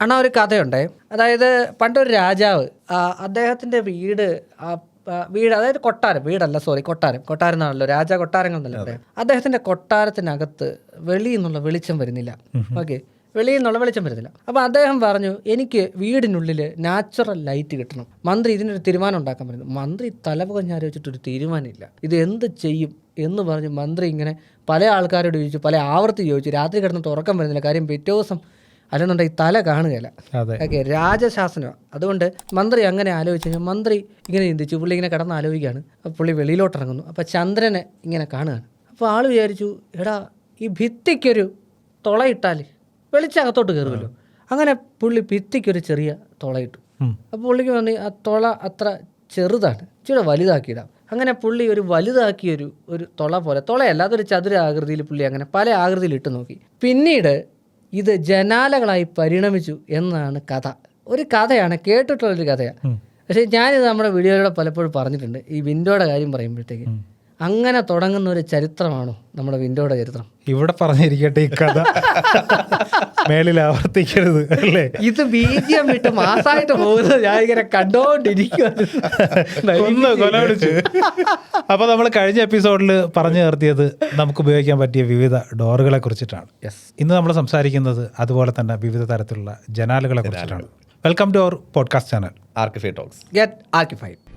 അണ്ണാ ഒരു കഥയുണ്ടേ. അതായത് പണ്ടൊരു രാജാവ് അദ്ദേഹത്തിന്റെ അദ്ദേഹത്തിന്റെ വീട് വീട് അതായത് കൊട്ടാരം വീടല്ല സോറി കൊട്ടാരം. കൊട്ടാരം എന്നാണല്ലോ രാജ കൊട്ടാരങ്ങൾ എന്നല്ലേ പറയാം അദ്ദേഹത്തിന്റെ കൊട്ടാരത്തിനകത്ത് വെളിയിൽ നിന്നുള്ള വെളിച്ചം വരുന്നില്ല. ഓക്കെ. വെളിയിൽ നിന്നുള്ള വെളിച്ചം വരുന്നില്ല. അപ്പോൾ അദ്ദേഹം പറഞ്ഞു എനിക്ക് വീടിനുള്ളിൽ നാച്ചുറൽ ലൈറ്റ് കിട്ടണം. മന്ത്രി ഇതിനൊരു തീരുമാനം ഉണ്ടാക്കാൻ പറഞ്ഞു. മന്ത്രി തലപുകഞ്ഞാരി വെച്ചിട്ടൊരു തീരുമാനമില്ല. ഇത് എന്ത് ചെയ്യും? എന്ന് പറഞ്ഞ് മന്ത്രി ഇങ്ങനെ പല ആൾക്കാരോട് ചോദിച്ചു പല ആവർത്തി ചോദിച്ചു. രാത്രി കിടന്നിട്ട് ഉറക്കം വരുന്നില്ല. കാര്യം പിറ്റേ ദിവസം അല്ലെന്നുണ്ടെങ്കിൽ തല കാണുകയില്ല. ഓക്കെ രാജശാസനമാണ് അതുകൊണ്ട് മന്ത്രി അങ്ങനെ ആലോചിച്ച് കഴിഞ്ഞാൽ മന്ത്രി ഇങ്ങനെ ചിന്തിച്ചു പുള്ളി ഇങ്ങനെ കിടന്ന് ആലോചിക്കുകയാണ്. അപ്പോൾ പുള്ളി വെളിയിലോട്ട് ഇറങ്ങുന്നു അപ്പോൾ ചന്ദ്രനെ ഇങ്ങനെ കാണുകയാണ്. അപ്പോൾ ആൾ വിചാരിച്ചു എടാ ഈ ഭിത്തിക്കൊരു തുളയിട്ടാൽ വെളിച്ചകത്തോട്ട് കയറുമല്ലോ. അങ്ങനെ പുള്ളി ഭിത്തിക്കൊരു ചെറിയ തുളയിട്ടു. അപ്പോൾ പുള്ളിക്ക് തോന്നി ആ തുള അത്ര ചെറുതാണ് ഇച്ചിരി വലുതാക്കിയിടാം. അങ്ങനെ പുള്ളി ഒരു വലുതാക്കിയൊരു ഒരു തുള പോലെ തുളയല്ല അതൊരു ചതുര ആകൃതിയിൽ പുള്ളി അങ്ങനെ പല ആകൃതിയിൽ ഇട്ട് നോക്കി. പിന്നീട് ഇത് ജനാലകളായി പരിണമിച്ചു എന്നാണ് കഥ. ഒരു കഥയാണ് കേട്ടിട്ടുള്ളൊരു കഥയാണ്. പക്ഷേ ഞാനിത് നമ്മുടെ വീഡിയോയിലൂടെ പലപ്പോഴും പറഞ്ഞിട്ടുണ്ട്. ഈ വിൻഡോയുടെ കാര്യം പറയുമ്പോഴത്തേക്ക്. അങ്ങനെ തുടങ്ങുന്ന ഒരു ചരിത്രമാണോ നമ്മുടെ വിൻഡോയുടെ ചരിത്രം? ഇവിടെ പറഞ്ഞിരിക്കട്ടെ ഈ കഥ. മേളിൽ ആവർത്തിക്കരുത് അല്ലേ? ഇത് ബീജിയം വിട്ട് മാസായിട്ട് പോകുന്നത് ഞാൻ ഇങ്ങനെ കൊല അപ്പൊ നമ്മൾ കഴിഞ്ഞ എപ്പിസോഡിൽ പറഞ്ഞു നിർത്തിയത് നമുക്ക് ഉപയോഗിക്കാൻ പറ്റിയ വിവിധ ഡോറുകളെ കുറിച്ചിട്ടാണ്. യെസ് ഇന്ന് നമ്മൾ സംസാരിക്കുന്നത് അതുപോലെ തന്നെ വിവിധ തരത്തിലുള്ള ജനാലുകളെ കുറിച്ചിട്ടാണ്. Welcome to our podcast channel Archify talks get archified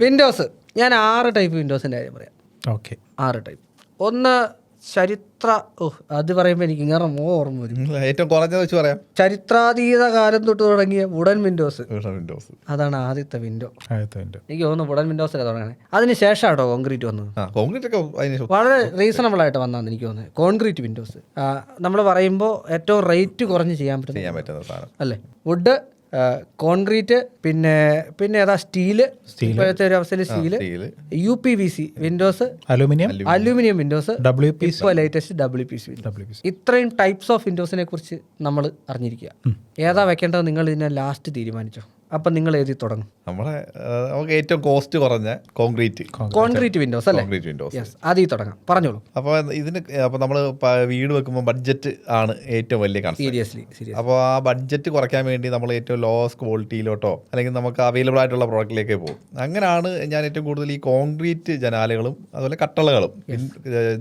windows. ഞാൻ ആറ് ടൈപ്പ് വിൻഡോസിന്റെ കാര്യം പറയാം. ഓക്കെ. ആറ് ടൈപ്പ്. ഒന്ന് ചരിത്ര ഓ അത് പറയുമ്പോൾ എനിക്ക് ഇങ്ങനെ മോ ഓർമ്മ വരും. ഏറ്റവും കുറഞ്ഞത് വെച്ച് പറയാം. ചരിത്രാതീത കാലം തൊട്ട് തുടങ്ങിയ വുഡൻ വിൻഡോസ്. വിൻഡോസ്. അതാണ് ആദ്യത്തെ വിൻഡോ. ആദ്യത്തെ എനിക്ക് തോന്നുന്നു വുഡൻ വിൻഡോസിലാണ് തുടങ്ങണേ. അതിന് ശേഷം ആട്ടോ കോൺക്രീറ്റ് വന്നത്? കോൺക്രീറ്റ് ഒക്കെ വളരെ റീസണബിൾ ആയിട്ട് വന്നാന്ന് എനിക്ക് തോന്നുന്നത്. Concrete windows. നമ്മൾ പറയുമ്പോൾ ഏറ്റവും റേറ്റ് കുറഞ്ഞ് ചെയ്യാൻ പറ്റും പറ്റുന്ന അല്ലേ? വുഡ് കോൺക്രീറ്റ് പിന്നെ പിന്നെ ഏതാ? സ്റ്റീൽ. ഇപ്പോഴത്തെ ഒരു അവസ്ഥയിൽ steel. U P V C windows aluminium aluminium windows W P ഇപ്പോൾ ലേറ്റസ്റ്റ് ഡബ്ല്യു പി സി ഇത്രയും ടൈപ്സ് ഓഫ് വിൻഡോസിനെ കുറിച്ച് നമ്മൾ അറിഞ്ഞിരിക്കുക. ഏതാ വെക്കേണ്ടത് നിങ്ങൾ ഇതിനെ ലാസ്റ്റ് തീരുമാനിച്ചോ? അപ്പം നിങ്ങൾ എഴുതി തുടങ്ങും. നമ്മളെ നമുക്ക് ഏറ്റവും കോസ്റ്റ് കുറഞ്ഞ കോൺക്രീറ്റ്. കോൺക്രീറ്റ്. വിൻഡോസ് അല്ലേ? കോൺക്രീറ്റ് വിൻഡോസ് യെസ് ആദ്യം തുടങ്ങാം. പറഞ്ഞോളൂ. അപ്പോൾ ഇതിന് അപ്പോൾ നമ്മൾ വീട് വെക്കുമ്പോൾ ബഡ്ജറ്റ് ആണ് ഏറ്റവും വലിയ കൺസേൺ സീരിയസ്ലി സീരിയസ് അപ്പോൾ ആ ബഡ്ജറ്റ് കുറയ്ക്കാൻ വേണ്ടി നമ്മൾ ഏറ്റവും ലോസ് ക്വാളിറ്റിയിലോട്ടോ അല്ലെങ്കിൽ നമുക്ക് അവൈലബിൾ ആയിട്ടുള്ള പ്രോഡക്റ്റിലേക്ക് പോകും. അങ്ങനെയാണ് ഞാൻ ഏറ്റവും കൂടുതൽ ഈ കോൺക്രീറ്റ് ജനാലകളും അതുപോലെ കട്ടളകളും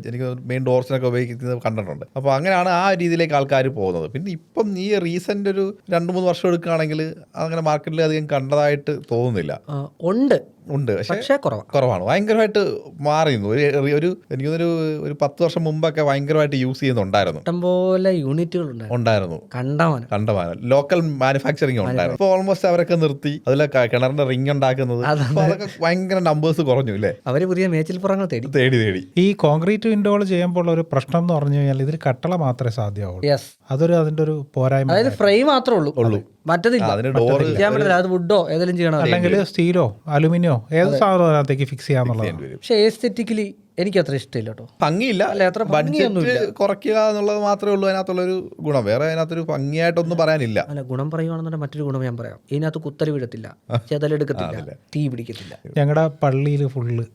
എനിക്ക് മെയിൻ ഡോർസിനൊക്കെ ഉപയോഗിക്കുന്നത് കണ്ടിട്ടുണ്ട്. അപ്പോൾ അങ്ങനെയാണ് ആ രീതിയിലേക്ക് ആൾക്കാർ പോകുന്നത്. പിന്നെ ഇപ്പം ഈ റീസെന്റ് ഒരു രണ്ട് മൂന്ന് വർഷം എടുക്കുകയാണെങ്കിൽ അങ്ങനെ മാർക്കറ്റിൽ അധികം കണ്ടതായിട്ട് തോന്നുന്നില്ല. ഉണ്ട്. ഉണ്ട്. പക്ഷേ കുറവാണ് കുറവാണ്. ഭയങ്കരമായിട്ട് മാറിയിരുന്നു. ഒരു ഒരു എനിക്കൊന്നൊരു ഒരു പത്ത് വർഷം മുമ്പൊക്കെ ഭയങ്കരമായിട്ട് യൂസ് ചെയ്യുന്നുണ്ടായിരുന്നു. ഇഷ്ടംപോലെ യൂണിറ്റുകൾ ഉണ്ടായിരുന്നു. ഉണ്ടായിരുന്നു. കണ്ടവന് കണ്ടമാനം. ലോക്കൽ മാനുഫാക്ചറിങ് ഉണ്ടായിരുന്നു. ഇപ്പൊ ഓൾമോസ്റ്റ് അവരൊക്കെ നിർത്തി. അതിലെ കിണറിന്റെ റിംഗ് ഉണ്ടാക്കുന്നത്. അതൊക്കെ ഭയങ്കര നമ്പേഴ്സ് കുറഞ്ഞു അല്ലേ അവർ പുതിയ മേച്ചിൽപ്പുറങ്ങൾ തേടി. തേടി തേടി. ഈ കോൺക്രീറ്റ് വിൻഡോകൾ ചെയ്യുമ്പോൾ ഒരു പ്രശ്നം എന്ന് പറഞ്ഞു കഴിഞ്ഞാൽ ഇതിൽ കട്ടള മാത്രമേ സാധ്യമാവുള്ളൂ. യെസ് അതൊരു അതിന്റെ ഒരു പോരായ്മ അതായത് ഫ്രെയിം മാത്രമേ ഉള്ളൂ. ഉള്ളൂ. മറ്റതില്ല. അതിന് ഡോർ ചെയ്യാൻ പറ്റില്ല. അത് വുഡോ ഏതെങ്കിലും ചെയ്യണം? അല്ലെങ്കിൽ സ്റ്റീലോ അലുമിനിയോ ഏത് സാധനം അതിനകത്തേക്ക് ഫിക്സ് ചെയ്യാന്നുള്ളതാണ്? പക്ഷേ എസ്തെറ്റിക്കലി എനിക്ക് അത്ര ഇഷ്ടമില്ല കേട്ടോ. ഭംഗിയില്ല. അല്ല, അത്ര ഭംഗിയൊന്നുമില്ല. ബഡ്ജറ്റ് കുറയ്ക്കുക എന്നുള്ളത് മാത്രമേ ഉള്ളൂ അതിനകത്തുള്ളൊരു ഗുണം. വേറെ അതിനകത്തൊരു ഭംഗിയായിട്ടൊന്നും പറയാനില്ല. അല്ല ഗുണം പറയുവാണെന്നുണ്ടെങ്കിൽ മറ്റൊരു ഗുണം ഞാൻ പറയാം. ഇതിനകത്ത് കുത്തരി വിടത്തില്ല ചെതലെടുക്കത്തില്ല തീ പിടിക്കത്തില്ല. ഞങ്ങളുടെ പള്ളിയിൽ ഫുള്ള്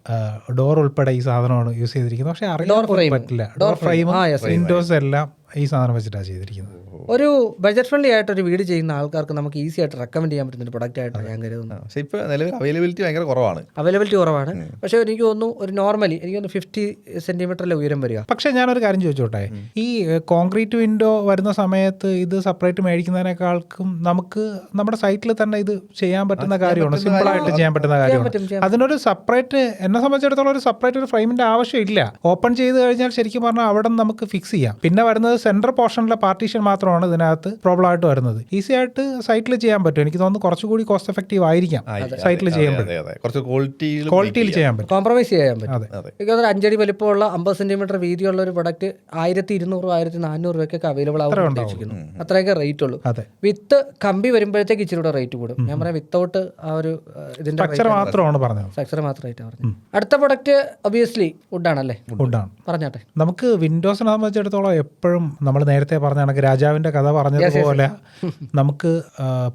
ഡോർ ഉൾപ്പെടെ ഈ സാധനമാണ് യൂസ് ചെയ്തിരിക്കുന്നത്. പക്ഷേ അറിയാൻ പറ്റില്ല. ഡോർ ഫ്രെയിം ആ, yes, വിൻഡോസ് എല്ലാം ഈ സാധനം വെച്ചിട്ടാണ് ചെയ്തിരിക്കുന്നത്. ഒരു ബജറ്റ് ഫ്രണ്ട്ലി ആയിട്ട് ഒരു വീട് ചെയ്യുന്ന ആൾക്കാർക്ക് നമുക്ക് ഈസി ആയിട്ട് റെക്കമെൻഡ് ചെയ്യാൻ പറ്റുന്ന ഒരു പ്രൊഡക്റ്റ് ആയിട്ടാണ് ഞാൻ കരുതുന്നത്. പക്ഷെ ഇപ്പൊ നിലവിൽ അവൈലബിലിറ്റി ഭയങ്കര കുറവാണ്. അവൈലബിലിറ്റി കുറവാണ്. പക്ഷേ എനിക്ക് തോന്നുന്നു ഒരു നോർമലി എനിക്ക് തോന്നുന്നു ഫിഫ്റ്റി സെന്റിമീറ്ററിലെ ഉയരം വരിക. പക്ഷേ ഞാനൊരു കാര്യം ചോദിച്ചോട്ടെ? ഈ കോൺക്രീറ്റ് വിൻഡോ വരുന്ന സമയത്ത് ഇത് സെപ്പറേറ്റ് മേടിക്കുന്നതിനേക്കാൾക്കും നമുക്ക് നമ്മുടെ സൈറ്റിൽ തന്നെ ഇത് ചെയ്യാൻ പറ്റുന്ന കാര്യമാണ് സിമ്പിൾ ആയിട്ട് ചെയ്യാൻ പറ്റുന്ന കാര്യമാണ് അതിനൊരു സെപ്പറേറ്റ് എന്നെ സംബന്ധിച്ചിടത്തോളം ഒരു സെപ്പറേറ്റ് ഒരു ഫ്രെയിമിന്റെ ആവശ്യമില്ല. ഓപ്പൺ ചെയ്ത് കഴിഞ്ഞാൽ ശരിക്കും പറഞ്ഞാൽ അവിടെ നമുക്ക് ഫിക്സ് ചെയ്യാം. പിന്നെ വരുന്നത് സെൻട്രൽ പോർഷനിലെ പാർട്ടീഷൻ മാത്രമാണ് ഇതിനകത്ത് പ്രോബ്ലം ആയിട്ട് വരുന്നത്. ഈസി ആയിട്ട് സൈറ്റിൽ ചെയ്യാൻ പറ്റും. എനിക്ക് തോന്നുന്നു കുറച്ചുകൂടി കോസ്റ്റ് എഫക്റ്റീവ് ആയിരിക്കാം സൈറ്റിൽ ചെയ്യുമ്പോൾ അതെ അതെ കുറച്ച് ക്വാളിറ്റിയിൽ ക്വാളിറ്റിയിൽ ചെയ്യാൻ പറ്റും. കോംപ്രമൈസ് ചെയ്യാൻ പറ്റും. അതെ. അതെ. എനിക്ക് തോന്നുന്നു അഞ്ചടി വലിപ്പമുള്ള അമ്പത് സെന്റിമീറ്റർ വീതിയുള്ള ഒരു പ്രൊഡക്റ്റ് ആയിരത്തി ഇരുന്നൂറ് ആയിരത്തി നാനൂറ് രൂപയ്ക്കൊക്കെ അവൈലബിൾ ആവും ഉദ്ദേശിക്കുന്നു. അത്രയൊക്കെ റേറ്റ് ഉള്ളൂ. അതെ. വിത്ത് കമ്പി വരുമ്പോഴത്തേക്ക് ഇച്ചിരി കൂടെ റേറ്റ് കൂടും. ഞാൻ പറയാം വിത്തൗട്ട് ആ ഒരു ഇതിന്റെ സ്ട്രക്ചർ മാത്രമാണ് പറഞ്ഞത്. സ്ട്രക്ചർ മാത്രമായിട്ട് പറഞ്ഞു അടുത്ത പ്രൊഡക്റ്റ് ഒബിയസ്ലി വുഡാണല്ലേ വുഡാണ് പറഞ്ഞാട്ടെ. നമുക്ക് വിൻഡോസിനെ സംബന്ധിച്ചിടത്തോളം എപ്പോഴും നമ്മൾ നേരത്തെ പറഞ്ഞ കണക്ക് രാജാവിന്റെ കഥ പറഞ്ഞതുപോലെ നമുക്ക്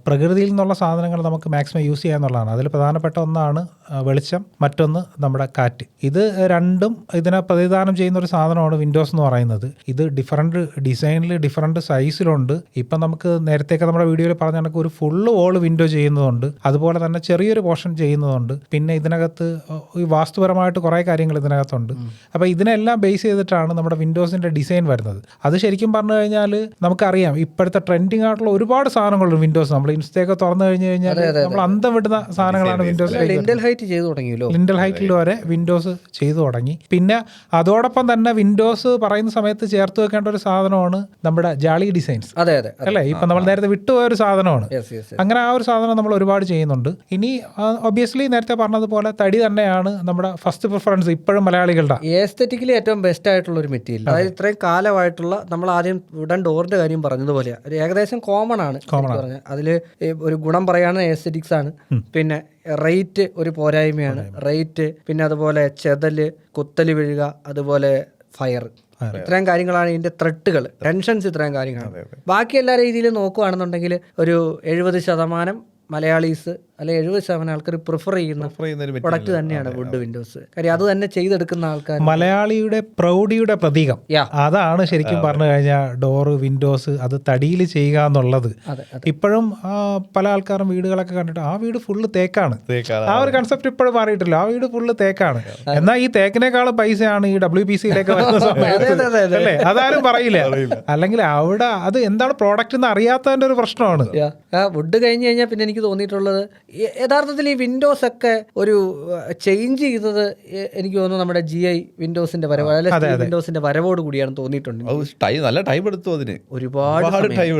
പ്രകൃതിയിൽ നിന്നുള്ള സാധനങ്ങൾ നമുക്ക് മാക്സിമം യൂസ് ചെയ്യാന്നുള്ളതാണ് അതിൽ പ്രധാനപ്പെട്ട ഒന്നാണ് വെളിച്ചം മറ്റൊന്ന് നമ്മുടെ കാറ്റ്. ഇത് രണ്ടും ഇതിനെ പ്രതിദാനം ചെയ്യുന്ന ഒരു സാധനമാണ് വിൻഡോസ് എന്ന് പറയുന്നത്. ഇത് ഡിഫറന്റ് ഡിസൈനിൽ ഡിഫറന്റ് സൈസിലുണ്ട് ഇപ്പം നമുക്ക് നേരത്തേക്ക് നമ്മുടെ വീഡിയോയിൽ പറഞ്ഞ കണക്ക് ഒരു ഫുള്ള് വോൾ വിൻഡോ ചെയ്യുന്നതുണ്ട്. അതുപോലെ തന്നെ ചെറിയൊരു പോർഷൻ ചെയ്യുന്നതുണ്ട്. പിന്നെ ഇതിനകത്ത് ഈ വാസ്തുപരമായിട്ട് കുറേ കാര്യങ്ങൾ ഇതിനകത്തുണ്ട്. അപ്പോൾ ഇതിനെല്ലാം ബേസ് ചെയ്തിട്ടാണ് നമ്മുടെ വിൻഡോസിന്റെ ഡിസൈൻ വരുന്നത്. അത് ശരിക്കും പറഞ്ഞു കഴിഞ്ഞാൽ നമുക്കറിയാം. ഇപ്പോഴത്തെ ട്രെൻഡിങ് ആയിട്ടുള്ള ഒരുപാട് സാധനങ്ങളുണ്ട് വിൻഡോസ് നമ്മൾ ഇൻസ്റ്റയൊക്കെ തുറന്നു കഴിഞ്ഞു കഴിഞ്ഞാൽ നമ്മൾ അന്തം വിടുന്ന സാധനങ്ങളാണ് വിൻഡോസ് ഇന്ത്യൻ ഹൈറ്റ് ചെയ്തു തുടങ്ങിയല്ലോ. ലിൻഡൽ ഹൈറ്റിൽ വരെ വിൻഡോസ് ചെയ്തു തുടങ്ങി. പിന്നെ അതോടൊപ്പം തന്നെ വിൻഡോസ് പറയുന്ന സമയത്ത് ചേർത്ത് വെക്കേണ്ട ഒരു സാധനമാണ് നമ്മുടെ ജാളി ഡിസൈൻസ്. അതെ അതെ. അല്ലേ? ഇപ്പം നമ്മൾ നേരത്തെ വിട്ടുപോയ ഒരു സാധനമാണ് അങ്ങനെ ആ ഒരു സാധനം നമ്മൾ ഒരുപാട് ചെയ്യുന്നുണ്ട്. ഇനി ഒബിയസ്ലി നേരത്തെ പറഞ്ഞതുപോലെ തടി തന്നെയാണ് നമ്മുടെ ഫസ്റ്റ് പ്രിഫറൻസ് ഇപ്പോഴും മലയാളികളുടെ. ഏസ്തെറ്റിക്കലി ഏറ്റവും ബെസ്റ്റ് ആയിട്ടുള്ള ഒരു മെറ്റീരിയൽ അതായത് ഇത്രയും കാലമായിട്ടുള്ള നമ്മൾ ആദ്യം ഉടൻ ഡോറിന്റെ കാര്യം പറഞ്ഞതുപോലെയാണ് ഒരു ഏകദേശം കോമൺ ആണ് പറഞ്ഞത്. അതിൽ ഒരു ഗുണം പറയുകയാണ് എസ്തെറ്റിക്സ് ആണ്. പിന്നെ റേറ്റ് ഒരു പോരായ്മയാണ്. റേറ്റ് പിന്നെ അതുപോലെ ചെതൽ കുത്തൽ വീഴുക അതുപോലെ ഫയർ ഇത്രയും കാര്യങ്ങളാണ് ഇതിന്റെ ത്രെട്ടുകൾ ടെൻഷൻസ് ഇത്രയും കാര്യങ്ങളാണ്. ബാക്കി എല്ലാ രീതിയിലും നോക്കുകയാണെന്നുണ്ടെങ്കിൽ ഒരു എഴുപത് ശതമാനം മലയാളീസ് അല്ലെ എഴുപത് ശതമാനം ആൾക്കാർ പ്രിഫർ ചെയ്യുന്ന പ്രൊഡക്റ്റ് തന്നെയാണ് വുഡ് വിൻഡോസ് കാര്യം അത് തന്നെ ചെയ്തെടുക്കുന്ന ആൾക്കാർ മലയാളിയുടെ പ്രൗഢിയുടെ പ്രതീകം. അതാണ് ശരിക്കും പറഞ്ഞു കഴിഞ്ഞാൽ ഡോറ് വിൻഡോസ് അത് തടിയിൽ ചെയ്യുക എന്നുള്ളത്. ഇപ്പോഴും പല ആൾക്കാരും വീടുകളൊക്കെ കണ്ടിട്ട് ആ വീട് ഫുള്ള് തേക്കാണ്. തേക്കാണ്. ആ ഒരു കൺസെപ്റ്റ് ഇപ്പോഴും മാറിയിട്ടില്ല. ആ വീട് ഫുള്ള് തേക്കാണ്. എന്നാൽ ഈ തേക്കിനേക്കാളും പൈസയാണ് ഈ ഡബ്ല്യു പി സിയിലേക്ക് വരുന്ന സമയത്ത്. അല്ലേ? അതാരും പറയില്ല. അല്ലെങ്കിൽ അവിടെ അത് എന്താണ് പ്രോഡക്റ്റ് എന്ന് അറിയാത്തതിന്റെ ഒരു പ്രശ്നമാണ്. വുഡ് കഴിഞ്ഞ് കഴിഞ്ഞാൽ പിന്നെ എനിക്ക് തോന്നിയിട്ടുള്ളത് യഥാർത്ഥത്തിൽ ഈ വിൻഡോസ് ഒക്കെ ഒരു ചേഞ്ച് ചെയ്തത് എനിക്ക് തോന്നുന്നു നമ്മുടെ ജി ഐ വിൻഡോസിന്റെ വരവ് വിൻഡോസിന്റെ വരവോട് കൂടിയാണ് തോന്നിയിട്ടുണ്ട് നല്ല ടൈം എടുത്തു അതിന്. ഒരുപാട്.